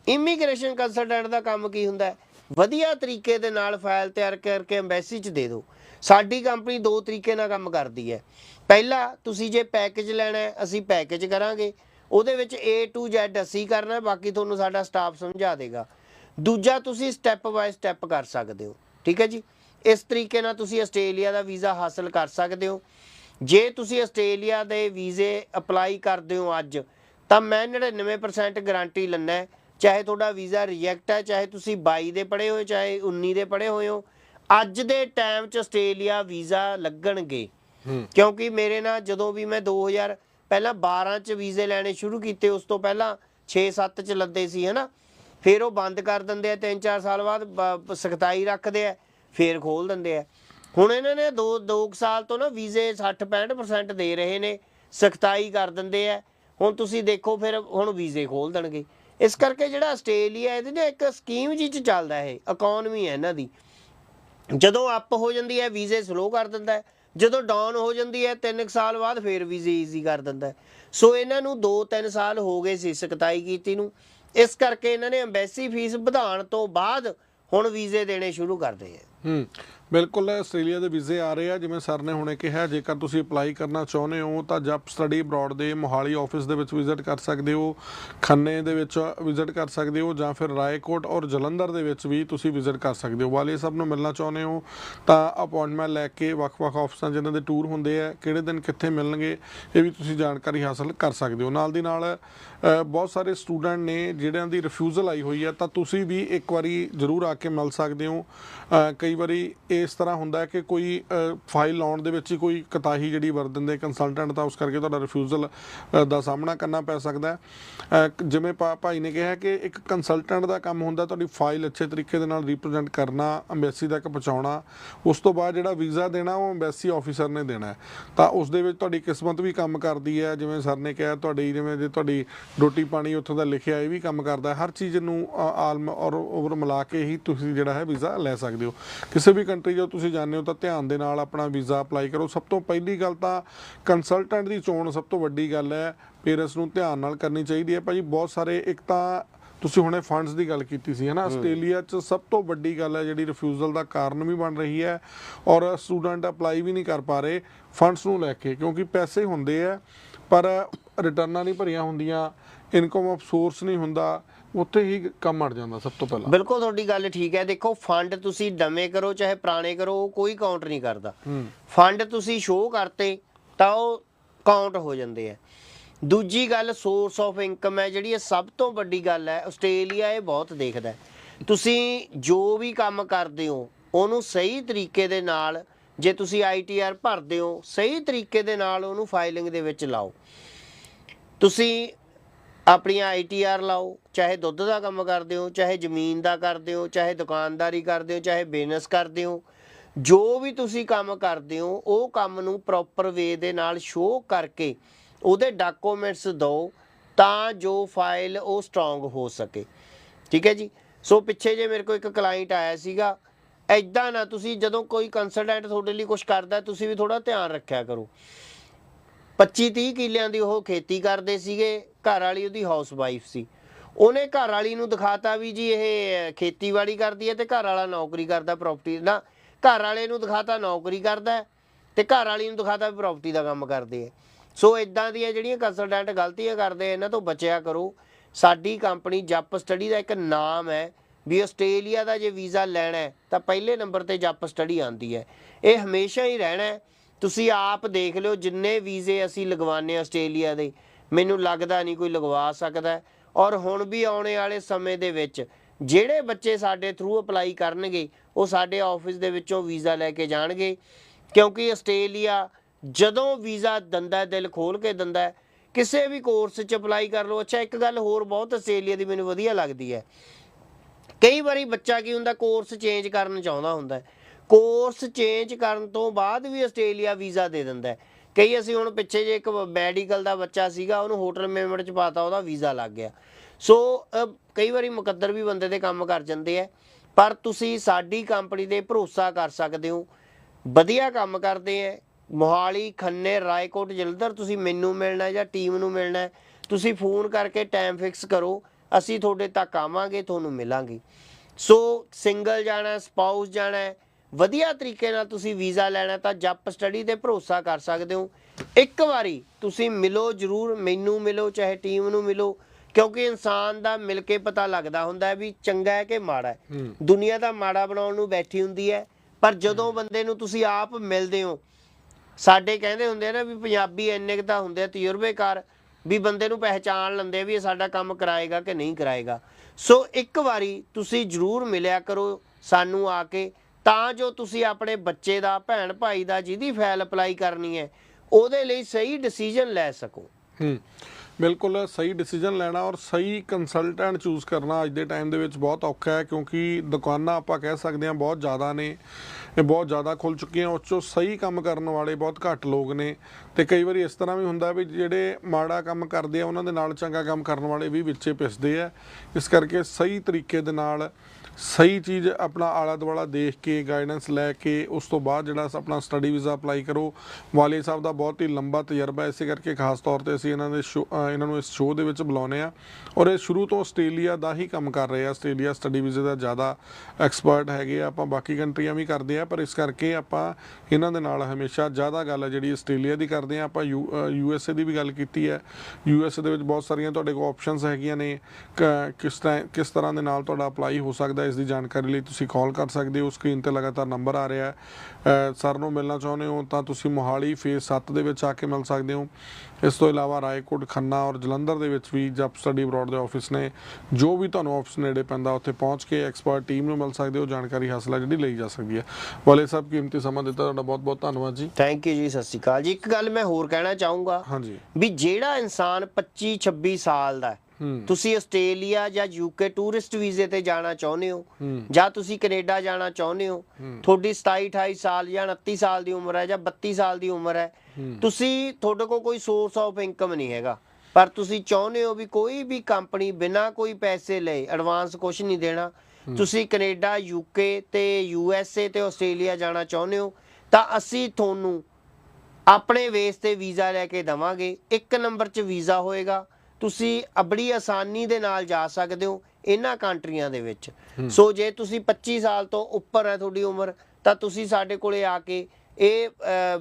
ਇਮੀਗ੍ਰੇਸ਼ਨ ਕੰਸਲਟੈਂਟ ਦਾ ਕੰਮ ਕੀ ਹੁੰਦਾ ਵਧੀਆ ਤਰੀਕੇ ਦੇ ਨਾਲ ਫਾਈਲ ਤਿਆਰ ਕਰਕੇ ਐਮਬੈਸੀ 'ਚ ਦੇ ਦਿਓ। ਸਾਡੀ ਕੰਪਨੀ ਦੋ ਤਰੀਕੇ ਨਾਲ ਕੰਮ ਕਰਦੀ ਹੈ। ਪਹਿਲਾ, ਤੁਸੀਂ ਜੇ ਪੈਕੇਜ ਲੈਣਾ ਹੈ, ਅਸੀਂ ਪੈਕੇਜ ਕਰਾਂਗੇ। ਉਹਦੇ ਵਿੱਚ A to Z ਅਸੀਂ ਕਰਨਾ ਬਾਕੀ ਤੁਹਾਨੂੰ ਸਾਡਾ ਸਟਾਫ ਸਮਝਾ ਦੇਗਾ। ਦੂਜਾ ਤੁਸੀਂ ਸਟੈਪ ਬਾਏ ਸਟੈਪ ਕਰ ਸਕਦੇ ਹੋ। ਠੀਕ ਹੈ ਜੀ? ਇਸ ਤਰੀਕੇ ਨਾਲ ਤੁਸੀਂ ਆਸਟ੍ਰੇਲੀਆ ਦਾ ਵੀਜ਼ਾ ਹਾਸਲ ਕਰ ਸਕਦੇ ਹੋ। ਜੇ ਤੁਸੀਂ ਆਸਟ੍ਰੇਲੀਆ ਦੇ ਵੀਜ਼ੇ ਅਪਲਾਈ ਕਰਦੇ ਹੋ ਅੱਜ ਤਾਂ ਮੈਂ 99% ਗਾਰੰਟੀ ਲੈਣਾ ਚਾਹੇ ਤੁਹਾਡਾ ਵੀਜ਼ਾ ਰਿਜੈਕਟ ਹੈ ਚਾਹੇ ਤੁਸੀਂ 22 ਦੇ ਪੜ੍ਹੇ ਹੋਏ ਚਾਹੇ 19 ਦੇ ਪੜ੍ਹੇ ਹੋਏ ਹੋ ਅੱਜ ਦੇ ਟਾਈਮ 'ਚ ਆਸਟ੍ਰੇਲੀਆ ਵੀਜ਼ਾ ਲੱਗਣਗੇ। ਕਿਉਂਕਿ ਮੇਰੇ ਨਾਲ ਜਦੋਂ ਵੀ ਮੈਂ 2000 ਪਹਿਲਾਂ 12 ਚ ਵੀਜ਼ੇ ਲੈਣੇ ਸ਼ੁਰੂ ਕੀਤੇ ਉਸ ਤੋਂ ਪਹਿਲਾਂ 6-7 ਚ ਲੱਦੇ ਸੀ ਹਨਾ ਫਿਰ ਉਹ ਬੰਦ ਕਰ ਦਿੰਦੇ ਆ 3-4 ਸਾਲ ਬਾਅਦ ਸਖਤਾਈ ਰੱਖਦੇ ਆ, ਫਿਰ ਖੋਲ ਦਿੰਦੇ ਆ। ਹੁਣ ਇਹਨਾਂ ਨੇ 2 2 ਸਾਲ ਤੋਂ ਨਾ ਵੀਜ਼ੇ 60-65% ਦੇ ਰਹੇ ਨੇ, ਸਖਤਾਈ ਕਰ ਦਿੰਦੇ ਆ। ਹੁਣ ਤੁਸੀਂ ਦੇਖੋ ਫਿਰ ਹੁਣ ਵੀਜ਼ੇ ਖੋਲ ਦੇਣਗੇ। ਇਸ ਕਰਕੇ ਜਿਹੜਾ ਆਸਟ੍ਰੇਲੀਆ ਇਹਦੇ ਨਾ ਇੱਕ ਸਕੀਮ ਜੀ ਚ ਚੱਲਦਾ ਇਹ ਇਕਨੋਮੀ ਹੈ ਇਹਨਾਂ ਦੀ। ਜਦੋਂ ਅਪ ਹੋ ਜਾਂਦੀ ਹੈ, ਵੀਜ਼ੇ ਸਲੋ ਕਰ ਦਿੰਦਾ ਹੈ। ਜਦੋਂ ਡਾਊਨ ਹੋ ਜਾਂਦੀ ਹੈ 3 ਸਾਲ ਬਾਅਦ ਫੇਰ ਵੀਜ਼ੇ ਈਜ਼ੀ ਕਰ ਦਿੰਦਾ ਸੋ ਇਹਨਾਂ ਨੂੰ 2-3 ਸਾਲ ਹੋ ਗਏ ਸੀ ਸਕਤਾਈ ਕੀਤੀ ਨੂੰ। ਇਸ ਕਰਕੇ ਇਹਨਾਂ ਨੇ ਐਮਬੈਸੀ ਫੀਸ ਵਧਾਉਣ ਤੋਂ ਬਾਅਦ ਹੁਣ ਵੀਜ਼ੇ ਦੇਣੇ ਸ਼ੁਰੂ ਕਰਦੇ ਆ ਹੂੰ। ਬਿਲਕੁਲ, ਆਸਟ੍ਰੇਲੀਆ ਦੇ ਵੀਜ਼ੇ ਆ ਰਹੇ ਆ, ਜਿਵੇਂ ਸਰ ਨੇ ਹੁਣੇ ਕਿਹਾ, ਜੇਕਰ ਤੁਸੀਂ ਅਪਲਾਈ ਕਰਨਾ ਚਾਹੁੰਦੇ ਹੋ, ਤਾਂ ਜਪ ਸਟੱਡੀ ਅਬਰਾਡ ਦੇ ਮੋਹਾਲੀ ਆਫਿਸ ਦੇ ਵਿੱਚ ਵਿਜ਼ਿਟ ਕਰ ਸਕਦੇ ਹੋ, ਖੰਨੇ ਦੇ ਵਿੱਚ ਵਿਜ਼ਿਟ ਕਰ ਸਕਦੇ ਹੋ, ਜਾਂ ਫਿਰ ਰਾਏਕੋਟ ਔਰ ਜਲੰਧਰ ਦੇ ਵਿੱਚ ਵੀ ਤੁਸੀਂ ਵਿਜ਼ਿਟ ਕਰ ਸਕਦੇ ਹੋ। ਵਾਲੇ ਸਭ ਨੂੰ ਮਿਲਣਾ ਚਾਹੁੰਦੇ ਹੋ, ਤਾਂ ਅਪਾਇੰਟਮੈਂਟ ਲੈ ਕੇ ਵੱਖ-ਵੱਖ ਆਫਿਸਾਂ, ਜਿਨ੍ਹਾਂ ਦੇ ਟੂਰ ਹੁੰਦੇ ਆ, ਕਿਹੜੇ ਦਿਨ ਕਿੱਥੇ ਮਿਲਣਗੇ, ਇਹ ਵੀ ਤੁਸੀਂ ਜਾਣਕਾਰੀ ਹਾਸਲ ਕਰ ਸਕਦੇ ਹੋ। ਨਾਲ ਦੀ ਨਾਲ ਬਹੁਤ ਸਾਰੇ ਸਟੂਡੈਂਟ ਨੇ, ਜਿਹੜਿਆਂ ਦੀ ਰਿਫਿਊਜ਼ਲ ਆਈ ਹੋਈ ਹੈ ਤਾਂ ਤੁਸੀਂ ਵੀ ਇੱਕ ਵਾਰੀ ਜ਼ਰੂਰ ਆ ਕੇ ਮਿਲ ਸਕਦੇ ਹੋ। ਕਈ ਵਾਰੀ ਇਸ ਤਰ੍ਹਾਂ ਹੁੰਦਾ ਕਿ ਕੋਈ ਫਾਈਲ ਲਾਉਣ ਦੇ ਵਿੱਚ ਹੀ ਕੋਈ ਕਤਾਹੀ ਜਿਹੜੀ ਵਰਤ ਦਿੰਦੇ ਕੰਸਲਟੈਂਟ ਤਾਂ ਉਸ ਕਰਕੇ ਤੁਹਾਡਾ ਰਿਫਿਊਜ਼ਲ ਦਾ ਸਾਹਮਣਾ ਕਰਨਾ ਪੈ ਸਕਦਾ ਜਿਵੇਂ ਭਾ- ਭਾਈ ਨੇ ਕਿਹਾ ਕਿ ਇੱਕ ਕੰਸਲਟੈਂਟ ਦਾ ਕੰਮ ਹੁੰਦਾ ਤੁਹਾਡੀ ਫਾਈਲ ਅੱਛੇ ਤਰੀਕੇ ਦੇ ਨਾਲ ਰਿਪਰੈਜ਼ੈਂਟ ਕਰਨਾ ਅੰਬੈਸੀ ਤੱਕ ਪਹੁੰਚਾਉਣਾ, ਉਸ ਤੋਂ ਬਾਅਦ ਜਿਹੜਾ ਵੀਜ਼ਾ ਦੇਣਾ, ਉਹ ਅੰਬੈਸੀ ਆਫੀਸਰ ਨੇ ਦੇਣਾ ਤਾਂ ਉਸ ਦੇ ਵਿੱਚ ਤੁਹਾਡੀ ਕਿਸਮਤ ਵੀ ਕੰਮ ਕਰਦੀ ਹੈ, ਜਿਵੇਂ ਸਰ ਨੇ ਕਿਹਾ, ਤੁਹਾਡੀ ਜਿਵੇਂ ਜੇ ਤੁਹਾਡੀ ਰੋਟੀ ਪਾਣੀ ਉੱਥੋਂ ਦਾ ਲਿਖਿਆ, ਇਹ ਵੀ ਕੰਮ ਕਰਦਾ ਹਰ ਚੀਜ਼ ਨੂੰ ਆ- ਆਲਮ ਔਰ ਓਵਰ ਮਿਲਾ ਕੇ ਹੀ ਤੁਸੀਂ ਜਿਹੜਾ ਹੈ ਵੀਜ਼ਾ ਲੈ ਸਕਦੇ ਹੋ। ਕਿਸੇ ਵੀ ਕੰਟਰੀ ਜੋ ਤੁਸੀਂ ਜਾਂਦੇ ਹੋ ਤਾਂ ਧਿਆਨ ਦੇ ਨਾਲ ਆਪਣਾ ਵੀਜ਼ਾ ਅਪਲਾਈ ਕਰੋ। ਸਭ ਤੋਂ ਪਹਿਲੀ ਗੱਲ ਤਾਂ ਕੰਸਲਟੈਂਟ ਦੀ ਚੋਣ ਸਭ ਤੋਂ ਵੱਡੀ ਗੱਲ ਹੈ। ਪੇਰੈਂਟਸ ਨੂੰ ਧਿਆਨ ਨਾਲ ਕਰਨੀ ਚਾਹੀਦੀ ਹੈ। ਭਾਜੀ ਬਹੁਤ ਸਾਰੇ ਇੱਕ ਤਾਂ ਤੁਸੀਂ ਹੁਣੇ ਫੰਡਸ ਦੀ ਗੱਲ ਕੀਤੀ ਸੀ ਹਨਾ? ਆਸਟ੍ਰੇਲੀਆ 'ਚ ਸਭ ਤੋਂ ਵੱਡੀ ਗੱਲ ਹੈ ਜਿਹੜੀ ਰਿਫਿਊਜ਼ਲ ਦਾ ਕਾਰਨ ਵੀ ਬਣ ਰਹੀ ਹੈ ਔਰ ਸਟੂਡੈਂਟ ਅਪਲਾਈ ਵੀ ਨਹੀਂ ਕਰ ਪਾ ਰਹੇ ਫੰਡਸ ਨੂੰ ਲੈ ਕੇ ਕਿਉਂਕਿ ਪੈਸੇ ਹੁੰਦੇ ਆ ਪਰ ਰਿਟਰਨਾਂ ਨਹੀਂ ਭਰੀਆਂ ਹੁੰਦੀਆਂ ਇਨਕਮ ਆਫ ਸੋਰਸ ਨਹੀਂ ਹੁੰਦਾ। ਉੱਥੇ ਹੀ ਕੰਮ ਅੜ ਜਾਂਦਾ ਸਭ ਤੋਂ ਪਹਿਲਾਂ। ਬਿਲਕੁਲ ਤੁਹਾਡੀ ਗੱਲ ਠੀਕ ਹੈ। ਦੇਖੋ ਫੰਡ ਤੁਸੀਂ ਨਵੇਂ ਕਰੋ ਚਾਹੇ ਪੁਰਾਣੇ ਕਰੋ ਉਹ ਕੋਈ ਕਾਊਂਟ ਨਹੀਂ ਕਰਦਾ। ਫੰਡ ਤੁਸੀਂ ਸ਼ੋਅ ਕਰਤੇ ਤਾਂ ਉਹ ਕਾਊਂਟ ਹੋ ਜਾਂਦੇ ਆ। ਦੂਜੀ ਗੱਲ ਸੋਰਸ ਆਫ ਇਨਕਮ ਹੈ ਜਿਹੜੀ ਇਹ ਸਭ ਤੋਂ ਵੱਡੀ ਗੱਲ ਹੈ ਆਸਟ੍ਰੇਲੀਆ ਇਹ ਬਹੁਤ ਦੇਖਦਾ। ਤੁਸੀਂ ਜੋ ਵੀ ਕੰਮ ਕਰਦੇ ਹੋ ਉਹਨੂੰ ਸਹੀ ਤਰੀਕੇ ਦੇ ਨਾਲ ਜੇ ਤੁਸੀਂ ਆਈਟੀਆਰ ਭਰਦੇ ਹੋ ਸਹੀ ਤਰੀਕੇ ਦੇ ਨਾਲ ਉਹਨੂੰ ਫਾਈਲਿੰਗ ਦੇ ਵਿੱਚ ਲਾਓ। ਤੁਸੀਂ ਆਪਣੀਆਂ ਆਈਟੀਆਰ ਲਾਓ, ਚਾਹੇ ਦੁੱਧ ਦਾ ਕੰਮ ਕਰਦੇ ਹੋ, ਚਾਹੇ ਜ਼ਮੀਨ ਦਾ ਕਰਦੇ ਹੋ, ਚਾਹੇ ਦੁਕਾਨਦਾਰੀ ਕਰਦੇ ਹੋ, ਚਾਹੇ ਬਿਜ਼ਨਸ ਕਰਦੇ ਹੋ, ਜੋ ਵੀ ਤੁਸੀਂ ਕੰਮ ਕਰਦੇ ਹੋ, ਉਹ ਕੰਮ ਨੂੰ ਪ੍ਰੋਪਰ ਵੇ ਦੇ ਨਾਲ ਸ਼ੋਅ ਕਰਕੇ ਉਹਦੇ ਡਾਕੂਮੈਂਟਸ ਦਿਓ ਤਾਂ ਜੋ ਫਾਈਲ ਉਹ ਸਟਰੋਂਗ ਹੋ ਸਕੇ। ਠੀਕ ਹੈ ਜੀ? ਸੋ ਪਿੱਛੇ ਜੇ ਮੇਰੇ ਕੋਲ ਇੱਕ ਕਲਾਇੰਟ ਆਇਆ ਸੀਗਾ ਐਦਾਂ ਨਾ ਤੁਸੀਂ ਜਦੋਂ ਕੋਈ ਕੰਸਲਟੈਂਟ ਤੁਹਾਡੇ ਲਈ ਕੁਝ ਕਰਦਾ, ਤੁਸੀਂ ਵੀ ਥੋੜਾ ਧਿਆਨ ਰੱਖਿਆ ਕਰੋ। 25 30 ਕਿੱਲਿਆਂ ਦੀ ਉਹ ਖੇਤੀ ਕਰਦੇ ਸੀਗੇ ਘਰ ਵਾਲੀ ਉਹਦੀ ਹਾਊਸ ਵਾਈਫ ਸੀ। ਉਹਨੇ ਘਰ ਵਾਲੀ ਨੂੰ ਦਿਖਾਤਾ ਵੀ ਜੀ ਇਹ ਖੇਤੀਬਾੜੀ ਕਰਦੀ ਹੈ ਤੇ ਘਰ ਵਾਲਾ ਨੌਕਰੀ ਕਰਦਾ ਪ੍ਰਾਪਰਟੀ ਨਾ ਘਰ ਵਾਲੇ ਨੂੰ ਦਿਖਾਤਾ ਨੌਕਰੀ ਕਰਦਾ ਤੇ ਘਰ ਵਾਲੀ ਨੂੰ ਦਿਖਾਤਾ ਵੀ ਪ੍ਰਾਪਰਟੀ ਦਾ ਕੰਮ ਕਰਦੇ ਹੈ। ਸੋ ਇਦਾਂ ਦੀਆਂ ਜਿਹੜੀਆਂ ਕੰਸਲਟੈਂਟ ਗਲਤੀਆਂ ਕਰਦੇ ਇਹਨਾਂ ਤੋਂ ਬਚਿਆ ਕਰੋ। ਸਾਡੀ ਕੰਪਨੀ ਜੱਪ ਸਟੱਡੀ ਦਾ ਇੱਕ ਨਾਮ ਹੈ ਵੀ ਆਸਟ੍ਰੇਲੀਆ ਦਾ ਜੇ ਵੀਜ਼ਾ ਲੈਣਾ ਤਾਂ ਪਹਿਲੇ ਨੰਬਰ ਤੇ ਜੱਪ ਸਟੱਡੀ ਆਂਦੀ ਹੈ। ਇਹ ਹਮੇਸ਼ਾ ਹੀ ਰਹਿਣਾ ਤੁਸੀਂ ਆਪ ਦੇਖ ਲਿਓ ਜਿੰਨੇ ਵੀਜ਼ੇ ਅਸੀਂ ਲਗਵਾਉਂਦੇ ਹਾਂ ਆਸਟ੍ਰੇਲੀਆ ਦੇ। ਮੈਨੂੰ ਲੱਗਦਾ ਨਹੀਂ ਕੋਈ ਲਗਵਾ ਸਕਦਾ। ਔਰ ਹੁਣ ਵੀ ਆਉਣੇ ਵਾਲੇ ਸਮੇਂ ਦੇ ਵਿੱਚ ਜਿਹੜੇ ਬੱਚੇ ਸਾਡੇ ਥਰੂ ਅਪਲਾਈ ਕਰਨਗੇ, ਉਹ ਸਾਡੇ ਆਫਿਸ ਦੇ ਵਿੱਚੋਂ ਵੀਜ਼ਾ ਲੈ ਕੇ ਜਾਣਗੇ। ਕਿਉਂਕਿ ਆਸਟ੍ਰੇਲੀਆ ਜਦੋਂ ਵੀਜ਼ਾ ਦੰਦਾ ਦਿਲ ਖੋਲ ਕੇ ਦਿੰਦਾ ਕਿਸੇ ਵੀ ਕੋਰਸ 'ਚ ਅਪਲਾਈ ਕਰ ਲਓ। ਅੱਛਾ, ਇੱਕ ਗੱਲ ਹੋਰ ਬਹੁਤ ਆਸਟ੍ਰੇਲੀਆ ਦੀ ਮੈਨੂੰ ਵਧੀਆ ਲੱਗਦੀ ਹੈ। ਕਈ ਵਾਰੀ ਬੱਚਾ ਕੀ ਹੁੰਦਾ ਕੋਰਸ ਚੇਂਜ ਕਰਨ ਚਾਹੁੰਦਾ ਹੁੰਦਾ ਕੋਰਸ ਚੇਂਜ ਕਰਨ ਤੋਂ ਬਾਅਦ ਵੀ ਆਸਟ੍ਰੇਲੀਆ ਵੀਜ਼ਾ ਦੇ ਦਿੰਦਾ ਕਈ ਅਸੀਂ ਹੁਣ ਪਿੱਛੇ ਜੇ ਇੱਕ ਮੈਡੀਕਲ ਦਾ ਬੱਚਾ ਸੀਗਾ, ਉਹਨੂੰ ਹੋਟਲ ਮੈਨੇਜਮੈਂਟ ਚ ਪਾਤਾ, ਉਹਦਾ ਵੀਜ਼ਾ ਲੱਗ ਗਿਆ। ਸੋ ਕਈ ਵਾਰੀ ਮੁਕੱਦਰ ਵੀ ਬੰਦੇ ਦੇ ਕੰਮ ਕਰ ਜਾਂਦੇ ਆ ਪਰ ਤੁਸੀਂ ਸਾਡੀ ਕੰਪਨੀ ਤੇ ਭਰੋਸਾ ਕਰ ਸਕਦੇ ਹੋ। ਵਧੀਆ ਕੰਮ ਕਰਦੇ ਆ ਮੋਹਾਲੀ, ਖੰਨੇ, ਰਾਏਕੋਟ, ਜਲੰਧਰ ਤੁਸੀਂ ਮੈਨੂੰ ਮਿਲਣਾ ਜਾਂ ਟੀਮ ਨੂੰ ਮਿਲਣਾ ਤੁਸੀਂ ਫੋਨ ਕਰਕੇ ਟਾਈਮ ਫਿਕਸ ਕਰੋ, ਅਸੀਂ ਤੁਹਾਡੇ ਤੱਕ ਆਵਾਂਗੇ, ਤੁਹਾਨੂੰ ਮਿਲਾਂਗੇ। ਸੋ ਸਿੰਗਲ ਜਾਣਾ ਸਪਾਊਸ ਜਾਣਾ ਵਧੀਆ ਤਰੀਕੇ ਨਾਲ ਤੁਸੀਂ ਵੀਜ਼ਾ ਲੈਣਾ ਤਾਂ ਜੱਪ ਸਟੱਡੀ ਤੇ ਭਰੋਸਾ ਕਰ ਸਕਦੇ ਹੋ। ਇੱਕ ਵਾਰੀ ਤੁਸੀਂ ਮਿਲੋ ਜਰੂਰ ਮੈਨੂੰ ਮਿਲੋ ਚਾਹੇ ਟੀਮ ਨੂੰ ਮਿਲੋ ਕਿਉਂਕਿ ਇਨਸਾਨ ਦਾ ਮਿਲ ਕੇ ਪਤਾ ਲੱਗਦਾ ਹੁੰਦਾ ਹੈ ਵੀ ਚੰਗਾ ਹੈ ਕਿ ਮਾੜਾ ਹੈ। ਦੁਨੀਆ ਦਾ ਮਾੜਾ ਬਣਾਉਣ ਨੂੰ ਬੈਠੀ ਹੁੰਦੀ ਹੈ ਪਰ ਜਦੋਂ ਬੰਦੇ ਨੂੰ ਤੁਸੀਂ ਆਪ ਮਿਲਦੇ ਹੋ ਸਾਡੇ ਕਹਿੰਦੇ ਹੁੰਦੇ ਆ ਨਾ ਵੀ ਪੰਜਾਬੀ ਇੰਨੇ ਕੁ ਤਾਂ ਹੁੰਦੇ ਆ ਤਜਰਬੇਕਾਰ ਵੀ ਬੰਦੇ ਨੂੰ ਪਹਿਚਾਣ ਲੈਂਦੇ ਵੀ ਇਹ ਸਾਡਾ ਕੰਮ ਕਰਾਏਗਾ ਕਿ ਨਹੀਂ ਕਰਾਏਗਾ। ਸੋ ਇੱਕ ਵਾਰੀ ਤੁਸੀਂ ਜਰੂਰ ਮਿਲਿਆ ਕਰੋ ਸਾਨੂੰ ਆ ਕੇ ਤਾਂ ਜੋ ਤੁਸੀਂ ਆਪਣੇ ਬੱਚੇ ਦਾ, ਭੈਣ ਭਾਈ ਦਾ, ਜਿਹਦੀ ਫਾਈਲ ਅਪਲਾਈ ਕਰਨੀ ਹੈ, ਉਹਦੇ ਲਈ ਸਹੀ ਡਿਸੀਜਨ ਲੈ ਸਕੋ। ਹੂੰ, ਬਿਲਕੁਲ ਸਹੀ ਡਿਸੀਜਨ ਲੈਣਾ ਔਰ ਸਹੀ ਕੰਸਲਟੈਂਟ ਚੂਜ਼ ਕਰਨਾ ਅੱਜ ਦੇ ਟਾਈਮ ਦੇ ਵਿੱਚ ਬਹੁਤ ਔਖਾ ਹੈ, ਕਿਉਂਕਿ ਦੁਕਾਨਾਂ ਆਪਾਂ ਕਹਿ ਸਕਦੇ ਹਾਂ ਬਹੁਤ ਜ਼ਿਆਦਾ ਨੇ, ਇਹ ਬਹੁਤ ਜ਼ਿਆਦਾ ਖੁੱਲ ਚੁੱਕੀਆਂ ਉਸ 'ਚੋਂ ਸਹੀ ਕੰਮ ਕਰਨ ਵਾਲੇ ਬਹੁਤ ਘੱਟ ਲੋਕ ਨੇ। ਤੇ ਕਈ ਵਾਰੀ ਇਸ ਤਰ੍ਹਾਂ ਵੀ ਹੁੰਦਾ ਵੀ ਜਿਹੜੇ ਮਾੜਾ ਕੰਮ ਕਰਦੇ ਆ, ਉਹਨਾਂ ਦੇ ਨਾਲ ਚੰਗਾ ਕੰਮ ਕਰਨ ਵਾਲੇ ਵੀ ਵਿੱਚੇ ਪਿਸਦੇ ਆ। ਇਸ ਕਰਕੇ ਸਹੀ ਤਰੀਕੇ ਦੇ ਨਾਲ ਸਹੀ ਚੀਜ਼ ਆਪਣਾ ਆਲਾ ਦੁਆਲਾ ਦੇਖ ਕੇ ਗਾਈਡੈਂਸ ਲੈ ਕੇ, ਉਸ ਤੋਂ ਬਾਅਦ ਜਿਹੜਾ ਆਪਣਾ ਸਟੱਡੀ ਵੀਜ਼ਾ ਅਪਲਾਈ ਕਰੋ। ਵਾਲੇ ਸਾਹਿਬ ਦਾ ਬਹੁਤ ਹੀ ਲੰਬਾ ਤਜਰਬਾ ਇਸੇ ਕਰਕੇ ਖਾਸ ਤੌਰ ਤੇ ਅਸੀਂ ਇਹਨਾਂ ਦੇ ਆਪਾਂ ਇਹਨਾਂ ਨੂੰ ਇਸ ਸ਼ੋਅ ਦੇ ਵਿੱਚ ਬੁਲਾਉਨੇ ਆ ਔਰ ਇਹ ਸ਼ੁਰੂ ਤੋਂ ਆਸਟ੍ਰੇਲੀਆ ਦਾ ਹੀ ਕੰਮ ਕਰ ਰਹੇ ਆ। ਆਸਟ੍ਰੇਲੀਆ ਸਟੱਡੀ ਵੀਜ਼ੇ ਦਾ ਜ਼ਿਆਦਾ ਐਕਸਪਰਟ ਹੈਗੇ ਆ। ਆਪਾਂ ਬਾਕੀ ਕੰਟਰੀਆਂ ਵੀ ਕਰਦੇ ਆ ਪਰ ਇਸ ਕਰਕੇ ਆਪਾਂ ਇਹਨਾਂ ਦੇ ਨਾਲ ਹਮੇਸ਼ਾ ਜ਼ਿਆਦਾ ਗੱਲ ਹੈ ਜਿਹੜੀ ਆਸਟ੍ਰੇਲੀਆ ਦੀ ਕਰਦੇ ਆ ਆਪਾਂ ਯੂ ਐਸ ਏ ਦੀ ਵੀ ਗੱਲ ਕੀਤੀ ਹੈ। ਯੂ ਐਸ ਏ ਦੇ ਵਿੱਚ ਬਹੁਤ ਸਾਰੀਆਂ ਤੁਹਾਡੇ ਕੋਲ ਆਪਸ਼ਨਸ ਹੈਗੀਆਂ ਨੇ। ਕ- ਕਿਸ ਤਰ੍ਹਾਂ ਕਿਸ ਤਰ੍ਹਾਂ ਦੇ ਨਾਲ ਤੁਹਾਡਾ ਅਪਲਾਈ ਹੋ ਸਕਦਾ ਇਸ ਦੀ ਜਾਣਕਾਰੀ ਲਈ ਤੁਸੀਂ ਕਾਲ ਕਰ ਸਕਦੇ ਹੋ। ਸਕਰੀਨ ਤੇ ਲਗਾਤਾਰ ਨੰਬਰ ਆ ਰਿਹਾ ਹੈ। ਸਰ ਨੂੰ ਮਿਲਣਾ ਚਾਹੁੰਦੇ ਹੋ ਤਾਂ ਤੁਸੀਂ ਮੋਹਾਲੀ ਫੇਸ 7 ਦੇ ਵਿੱਚ ਆ ਕੇ ਮਿਲ ਸਕਦੇ ਹੋ। ਇਸ ਤੋਂ ਇਲਾਵਾ ਰਾਏਕੋਟ ਖੰਨਾ ਔਰ ਜਲੰਧਰ ਦੇ ਵਿੱਚ ਵੀ ਜਬ ਸਟੱਡੀ ਅਬਰੋਡ ਦੇ ਆਫਿਸ ਨੇ। ਜੋ ਵੀ ਤੁਹਾਨੂੰ ਆਫਿਸ ਨੇੜੇ ਪੈਂਦਾ ਉੱਥੇ ਪਹੁੰਚ ਕੇ ਐਕਸਪਰਟ ਟੀਮ ਨੂੰ ਮਿਲ ਸਕਦੇ ਹੋ। ਜਾਣਕਾਰੀ ਹਾਸਲ ਜਿਹੜੀ ਲਈ ਜਾ ਸਕਦੀ ਹੈ। ਵਾਲੇ ਸਾਹਿਬ ਕੀਮਤੀ ਸਮਾਂ ਦਿੱਤਾ ਤੁਹਾਡਾ ਬਹੁਤ ਬਹੁਤ ਧੰਨਵਾਦ ਜੀ। ਥੈਂਕ ਯੂ ਜੀ ਸਤਿ ਸ਼੍ਰੀ ਅਕਾਲ ਜੀ। ਇੱਕ ਗੱਲ ਮੈਂ ਹੋਰ ਕਹਿਣਾ ਚਾਹੂੰਗਾ ਹਾਂਜੀ। ਵੀ ਜਿਹੜਾ ਇਨਸਾਨ 25 26 ਸਾਲ ਦਾ ਹੂੰ ਤੁਸੀਂ ਆਸਟ੍ਰੇਲੀਆ ਜਾਂ ਯੂਕੇ ਟੂਰਿਸਟ ਵੀਜ਼ੇ ਤੇ ਜਾਣਾ ਚਾਹੁੰਦੇ ਹੋ ਜਾਂ ਤੁਸੀਂ ਕੈਨੇਡਾ ਜਾਣਾ ਚਾਹੁੰਦੇ ਹੋ ਤੁਹਾਡੀ 27 28 ਸਾਲ ਜਾਂ 29 ਸਾਲ ਦੀ ਉਮਰ ਹੈ ਜਾਂ 32 ਸਾਲ ਦੀ ਉਮਰ ਹੈ ਤੁਸੀਂ ਤੁਹਾਡੇ ਕੋਲ ਕੋਈ ਸੋਰਸ ਆਫ ਇਨਕਮ ਨਹੀਂ ਹੈਗਾ। ਪਰ ਤੁਸੀਂ ਚਾਹੁੰਦੇ ਹੋ ਵੀ ਕੋਈ ਵੀ ਕੰਪਨੀ ਬਿਨਾਂ ਕੋਈ ਪੈਸੇ ਲਏ ਐਡਵਾਂਸ ਕੁਝ ਨਹੀਂ ਦੇਣਾ ਤੁਸੀਂ ਕੈਨੇਡਾ ਯੂਕੇ ਤੇ ਯੂਐਸਏ ਤੇ ਆਸਟ੍ਰੇਲੀਆ ਜਾਣਾ ਚਾਹੁੰਦੇ ਹੋ ਤਾਂ ਅਸੀਂ ਤੁਹਾਨੂੰ ਆਪਣੇ ਵੇਸ ਤੇ ਵੀਜ਼ਾ ਲੈ ਕੇ ਦਵਾਂਗੇ। ਇੱਕ ਨੰਬਰ 'ਚ ਵੀਜ਼ਾ ਹੋਏਗਾ ਤੁਸੀਂ ਬੜੀ ਆਸਾਨੀ ਦੇ ਨਾਲ ਜਾ ਸਕਦੇ ਹੋ ਇਹਨਾਂ ਕੰਟਰੀਆਂ ਦੇ ਵਿੱਚ। ਸੋ ਜੇ ਤੁਸੀਂ 25 ਸਾਲ ਤੋਂ ਉੱਪਰ ਹੈ ਤੁਹਾਡੀ ਉਮਰ ਤਾਂ ਤੁਸੀਂ ਸਾਡੇ ਕੋਲੇ ਆ ਕੇ ਇਹ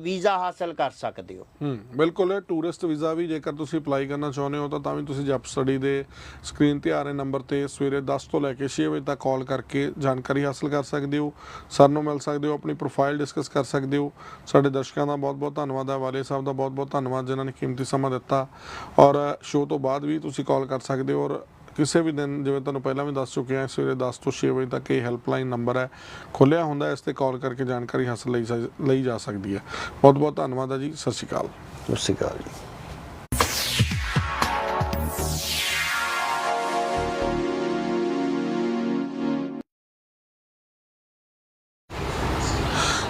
ਵੀਜ਼ਾ ਹਾਸਲ ਕਰ ਸਕਦੇ ਹੋ। ਹੂੰ, ਬਿਲਕੁਲ, ਟੂਰਿਸਟ ਵੀਜ਼ਾ ਵੀ ਜੇਕਰ ਤੁਸੀਂ ਅਪਲਾਈ ਕਰਨਾ ਚਾਹੁੰਦੇ ਹੋ, ਤਾਂ ਤਾਂ ਵੀ ਤੁਸੀਂ ਜਪ ਸਟੱਡੀ ਦੇ ਸਕਰੀਨ ਤੇ ਆ ਰਹੇ ਨੰਬਰ ਤੇ ਸਵੇਰੇ 10 ਤੋਂ ਲੈ ਕੇ 6 ਵਜੇ ਤੱਕ ਕਾਲ ਕਰਕੇ ਜਾਣਕਾਰੀ ਹਾਸਲ ਕਰ ਸਕਦੇ ਹੋ। ਸਰ ਨੂੰ ਮਿਲ ਸਕਦੇ ਹੋ, ਆਪਣੀ ਪ੍ਰੋਫਾਈਲ ਡਿਸਕਸ ਕਰ ਸਕਦੇ ਹੋ। ਸਾਡੇ ਦਰਸ਼ਕਾਂ ਦਾ ਬਹੁਤ-ਬਹੁਤ ਧੰਨਵਾਦ ਹੈ ਵਾਲੇ ਸਾਹਿਬ ਦਾ ਬਹੁਤ-ਬਹੁਤ ਧੰਨਵਾਦ, ਜਿਨ੍ਹਾਂ ਨੇ ਕੀਮਤੀ ਸਮਾਂ ਦਿੱਤਾ। ਔਰ ਸ਼ੋਅ ਤੋਂ ਬਾਅਦ ਵੀ ਤੁਸੀਂ ਕਾਲ ਕਰ ਸਕਦੇ ਹੋ ਔਰ ਕਿਸੇ ਵੀ ਦਿਨ, ਜਿਵੇਂ ਤੁਹਾਨੂੰ ਪਹਿਲਾਂ ਵੀ ਦੱਸ ਚੁੱਕੇ ਹਾਂ, ਸਵੇਰੇ 10 ਤੋਂ 6 ਵਜੇ ਤੱਕ ਇਹ ਹੈਲਪਲਾਈਨ ਨੰਬਰ ਹੈ। ਖੁੱਲਿਆ ਹੁੰਦਾ ਇਸ ਤੇ ਕਾਲ ਕਰਕੇ ਜਾਣਕਾਰੀ ਹਾਸਲ ਲਈ ਲਈ ਜਾ ਸਕਦੀ ਹੈ। ਬਹੁਤ ਬਹੁਤ ਧੰਨਵਾਦ ਹੈ ਜੀ। ਸਤਿ ਸ਼੍ਰੀ ਅਕਾਲ। ਸਤਿ ਸ਼੍ਰੀ ਅਕਾਲ ਜੀ।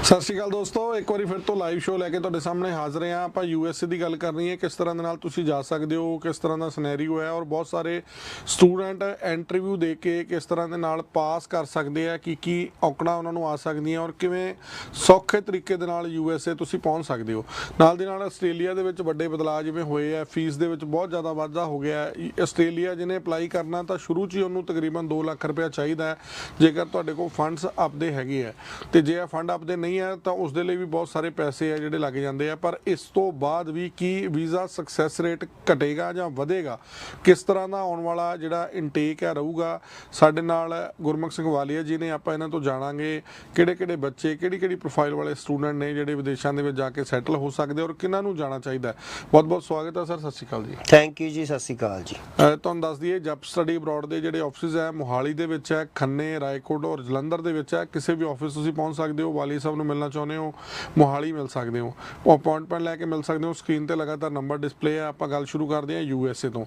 ਸਤਿ ਸ਼੍ਰੀ ਅਕਾਲ ਦੋਸਤੋ, ਇੱਕ ਵਾਰੀ ਫਿਰ ਤੋਂ ਲਾਈਵ ਸ਼ੋਅ ਲੈ ਕੇ ਤੁਹਾਡੇ ਸਾਹਮਣੇ ਹਾਜ਼ਰ ਹਾਂ। ਆਪਾਂ ਯੂਐਸਏ ਦੀ ਗੱਲ ਕਰਨੀ ਹੈ, ਕਿਸ ਤਰ੍ਹਾਂ ਦੇ ਨਾਲ ਤੁਸੀਂ ਜਾ ਸਕਦੇ ਹੋ, ਕਿਸ ਤਰ੍ਹਾਂ ਦਾ ਸਿਨੈਰੀਓ ਹੈ ਔਰ ਬਹੁਤ ਸਾਰੇ ਸਟੂਡੈਂਟ ਇੰਟਰਵਿਊ ਦੇ ਕੇ ਕਿਸ ਤਰ੍ਹਾਂ ਦੇ ਨਾਲ ਪਾਸ ਕਰ ਸਕਦੇ ਆ, ਕੀ ਕੀ ਔਕੜਾਂ ਉਹਨਾਂ ਨੂੰ ਆ ਸਕਦੀਆਂ ਔਰ ਕਿਵੇਂ ਸੌਖੇ ਤਰੀਕੇ ਦੇ ਨਾਲ ਯੂਐਸਏ ਤੁਸੀਂ ਪਹੁੰਚ ਸਕਦੇ ਹੋ। ਨਾਲ ਦੇ ਨਾਲ ਆਸਟ੍ਰੇਲੀਆ ਦੇ ਵਿੱਚ ਵੱਡੇ ਬਦਲਾਅ ਜਿਵੇਂ ਹੋਏ ਆ ਫੀਸ ਦੇ ਵਿੱਚ ਬਹੁਤ ਜ਼ਿਆਦਾ ਵਾਧਾ ਹੋ ਗਿਆ। ਹੈ ਆਸਟ੍ਰੇਲੀਆ ਜਿਹਨੇ ਅਪਲਾਈ ਕਰਨਾ ਤਾਂ ਸ਼ੁਰੂ 'ਚ ਹੀ ਉਹਨੂੰ ਤਕਰੀਬਨ 2 ਲੱਖ ਰੁਪਇਆ ਚਾਹੀਦਾ ਜੇਕਰ ਤੁਹਾਡੇ ਕੋਲ ਫੰਡਸ ਆਪਦੇ ਹੈਗੇ ਆ। ਤੇ ਜੇ ਇਹ ਫੰਡ ਆਪਦੇ ਨਹੀਂ ਹੈ ਤਾਂ ਉਸ ਦੇ ਲਈ ਵੀ ਬਹੁਤ ਸਾਰੇ ਪੈਸੇ ਆ ਜਿਹੜੇ ਲੱਗ ਜਾਂਦੇ ਆ। ਪਰ ਇਸ ਤੋਂ ਬਾਅਦ ਵੀ ਕੀ ਵੀਜ਼ਾ ਸਕਸੈਸ ਰੇਟ ਘਟੇਗਾ ਜਾਂ ਵਧੇਗਾ? ਕਿਸ ਤਰ੍ਹਾਂ ਦਾ ਆਉਣ ਵਾਲਾ ਜਿਹੜਾ ਇਨਟੇਕ ਹੈ ਰਹੂਗਾ? ਸਾਡੇ ਨਾਲ ਗੁਰਮੁਖ ਸਿੰਘ ਵਾਲੀਆ ਜੀ ਨੇ ਆਪਾਂ ਇਹਨਾਂ ਤੋਂ ਜਾਣਾਂਗੇ ਕਿਹੜੇ ਕਿਹੜੇ ਬੱਚੇ ਕਿਹੜੀ ਕਿਹੜੀ ਪ੍ਰੋਫਾਈਲ ਵਾਲੇ ਸਟੂਡੈਂਟ ਨੇ ਜਿਹੜੇ ਵਿਦੇਸ਼ਾਂ ਦੇ ਵਿੱਚ ਜਾ ਕੇ ਸੈਟਲ ਹੋ ਸਕਦੇ ਔਰ ਕਿਹਨਾਂ ਨੂੰ ਜਾਣਾ ਚਾਹੀਦਾ ਬਹੁਤ ਬਹੁਤ ਸਵਾਗਤ ਹੈ ਸਰ ਸਤਿ ਸ਼੍ਰੀ ਅਕਾਲ ਜੀ। ਥੈਂਕ ਯੂ ਜੀ ਸਤਿ ਸ਼੍ਰੀ ਅਕਾਲ ਜੀ। ਤੁਹਾਨੂੰ ਦੱਸ ਦਈਏ ਜਬ ਸਟੱਡੀ ਅਬਰੋਡ ਦੇ ਜਿਹੜੇ ਆਫਿਸ ਹੈ ਮੋਹਾਲੀ ਦੇ ਵਿੱਚ ਹੈ ਖੰਨੇ ਰਾਏਕੋਟ ਔਰ ਜਲੰਧਰ ਦੇ ਵਿੱਚ ਹੈ। ਕਿਸੇ ਵੀ ਆਫਿਸ ਤੁਸੀਂ ਪਹੁੰਚ ਸਕਦੇ ਹੋ ਵਾਲੀ ਸਾਹਿਬ ਨੂੰ ਮਿਲਣਾ ਚਾਹੁੰਦੇ ਹੋ ਮੋਹਾਲੀ ਮਿਲ ਸਕਦੇ ਹੋ ਉਹ ਅਪਾਇੰਟਮੈਂਟ ਲੈ ਕੇ ਮਿਲ ਸਕਦੇ ਹੋ ਸਕਰੀਨ ਤੇ ਲਗਾਤਾਰ ਨੰਬਰ ਡਿਸਪਲੇ ਹੈ ਆਪਾਂ ਗੱਲ ਸ਼ੁਰੂ ਕਰਦੇ ਹਾਂ ਯੂ ਐਸ ਏ ਤੋਂ।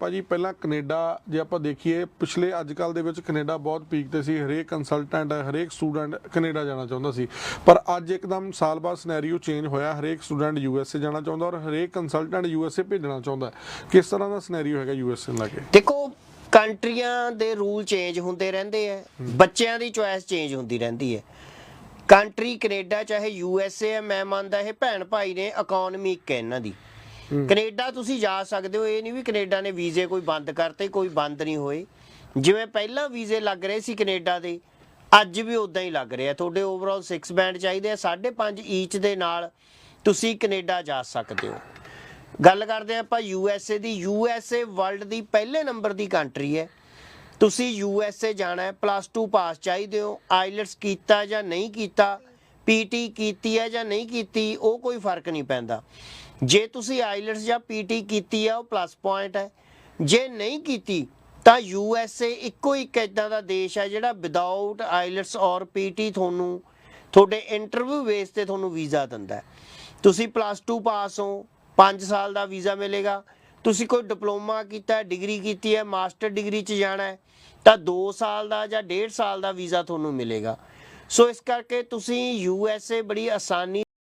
ਭਾਜੀ ਪਹਿਲਾਂ ਕੈਨੇਡਾ ਜੇ ਆਪਾਂ ਦੇਖੀਏ ਪਿਛਲੇ ਅੱਜ ਕੱਲ ਦੇ ਵਿੱਚ ਕੈਨੇਡਾ ਬਹੁਤ ਪੀਕ ਤੇ ਸੀ ਹਰੇਕ ਕੰਸਲਟੈਂਟ ਹਰੇਕ ਸਟੂਡੈਂਟ ਕੈਨੇਡਾ ਜਾਣਾ ਚਾਹੁੰਦਾ ਸੀ। ਪਰ ਅੱਜ ਇੱਕਦਮ ਸਾਲ ਬਾਅਦ ਸਿਨੈਰੀਓ ਚੇਂਜ ਹੋਇਆ ਹਰੇਕ ਸਟੂਡੈਂਟ ਯੂ ਐਸ ਏ ਜਾਣਾ ਚਾਹੁੰਦਾ ਔਰ ਹਰੇਕ ਕੰਸਲਟੈਂਟ ਯੂ ਐਸ ਏ ਭੇਜਣਾ ਚਾਹੁੰਦਾ। ਕਿਸ ਤਰ੍ਹਾਂ ਦਾ ਸਿਨੈਰੀਓ ਹੈਗਾ ਯੂ ਐਸ ਏ ਲੈ ਕੇ? ਦੇਖੋ ਕੰਟਰੀਆਂ ਦੇ ਰੂਲ ਚੇਂਜ ਹੁੰਦੇ ਰਹਿੰਦੇ ਆ ਬੱਚਿਆਂ ਦੀ ਚੁਆਇਸ ਚੇਂਜ ਹੁੰਦੀ ਰਹਿੰਦੀ ਹੈ। ਕੰਟਰੀ ਕੈਨੇਡਾ ਚਾਹੇ ਯੂ ਐਸ ਏ ਮੈਂ ਮੰਨਦਾ ਇਹ ਭੈਣ ਭਾਈ ਨੇ ਇਕਨੋਮੀ ਇੱਕ ਹੈ ਇਹਨਾਂ ਦੀ। ਕੈਨੇਡਾ ਤੁਸੀਂ ਜਾ ਸਕਦੇ ਹੋ ਇਹ ਨਹੀਂ ਵੀ ਕੈਨੇਡਾ ਨੇ ਵੀਜ਼ੇ ਕੋਈ ਬੰਦ ਕਰਤੇ ਕੋਈ ਬੰਦ ਨਹੀਂ ਹੋਏ। ਜਿਵੇਂ ਪਹਿਲਾਂ ਵੀਜ਼ੇ ਲੱਗ ਰਹੇ ਸੀ ਕੈਨੇਡਾ ਦੇ ਅੱਜ ਵੀ ਉਦਾਂ ਹੀ ਲੱਗ ਰਿਹਾ। ਤੁਹਾਡੇ ਓਵਰਆਲ 6 ਬੈਂਡ ਚਾਹੀਦੇ ਆ 5.5 ਈਚ ਦੇ ਨਾਲ ਤੁਸੀਂ ਕੈਨੇਡਾ ਜਾ ਸਕਦੇ ਹੋ। ਗੱਲ ਕਰਦੇ ਆਪਾਂ ਯੂ ਐਸ ਏ ਦੀ। ਯੂ ਐਸ ਏ ਵਰਲਡ ਦੀ ਪਹਿਲੇ ਨੰਬਰ ਦੀ ਕੰਟਰੀ ਹੈ। ਤੁਸੀਂ ਯੂ ਜਾਣਾ ਹੈ ਪਲੱਸ 2 ਪਾਸ ਚਾਹੀਦੇ ਹੋ ਆਈਲਟਸ ਕੀਤਾ ਜਾਂ ਨਹੀਂ ਕੀਤਾ ਪੀਟੀ ਕੀਤੀ ਹੈ ਜਾਂ ਨਹੀਂ ਕੀਤੀ, ਉਹ ਕੋਈ ਫ਼ਰਕ ਨਹੀਂ ਪੈਂਦਾ। ਜੇ ਤੁਸੀਂ ਆਈਲਟਸ ਜਾਂ ਪੀਟੀ ਕੀਤੀ ਹੈ, ਉਹ ਪਲੱਸ ਪੁਆਇੰਟ ਹੈ। ਜੇ ਨਹੀਂ ਕੀਤੀ, ਤਾਂ ਯੂ ਇੱਕੋ ਇੱਕ ਇਦਾਂ ਦਾ ਦੇਸ਼ ਹੈ ਜਿਹੜਾ ਵਿਦਆਊਟ ਆਈਲਟਸ ਔਰ ਪੀਟੀ ਤੁਹਾਨੂੰ, ਤੁਹਾਡੇ ਇੰਟਰਵਿਊ ਬੇਸ ਤੇ ਤੁਹਾਨੂੰ ਵੀਜ਼ਾ ਦਿੰਦਾ ਤੁਸੀਂ ਪਲੱਸ 2 ਪਾਸ ਹੋ 5 ਸਾਲ ਦਾ ਵੀਜ਼ਾ ਮਿਲੇਗਾ। ਤੁਸੀਂ ਕੋਈ ਡਿਪਲੋਮਾ ਕੀਤਾ, ਡਿਗਰੀ ਕੀਤੀ ਹੈ, ਮਾਸਟਰ ਡਿਗਰੀ 'ਚ ਜਾਣਾ ਹੈ, ਤਾਂ 2 ਸਾਲ ਦਾ ਜਾਂ 1.5 ਸਾਲ ਦਾ ਵੀਜ਼ਾ ਤੁਹਾਨੂੰ ਮਿਲੇਗਾ। ਸੋ ਇਸ ਕਰਕੇ ਤੁਸੀਂ ਯੂ ਐਸ ਏ ਬੜੀ ਆਸਾਨੀ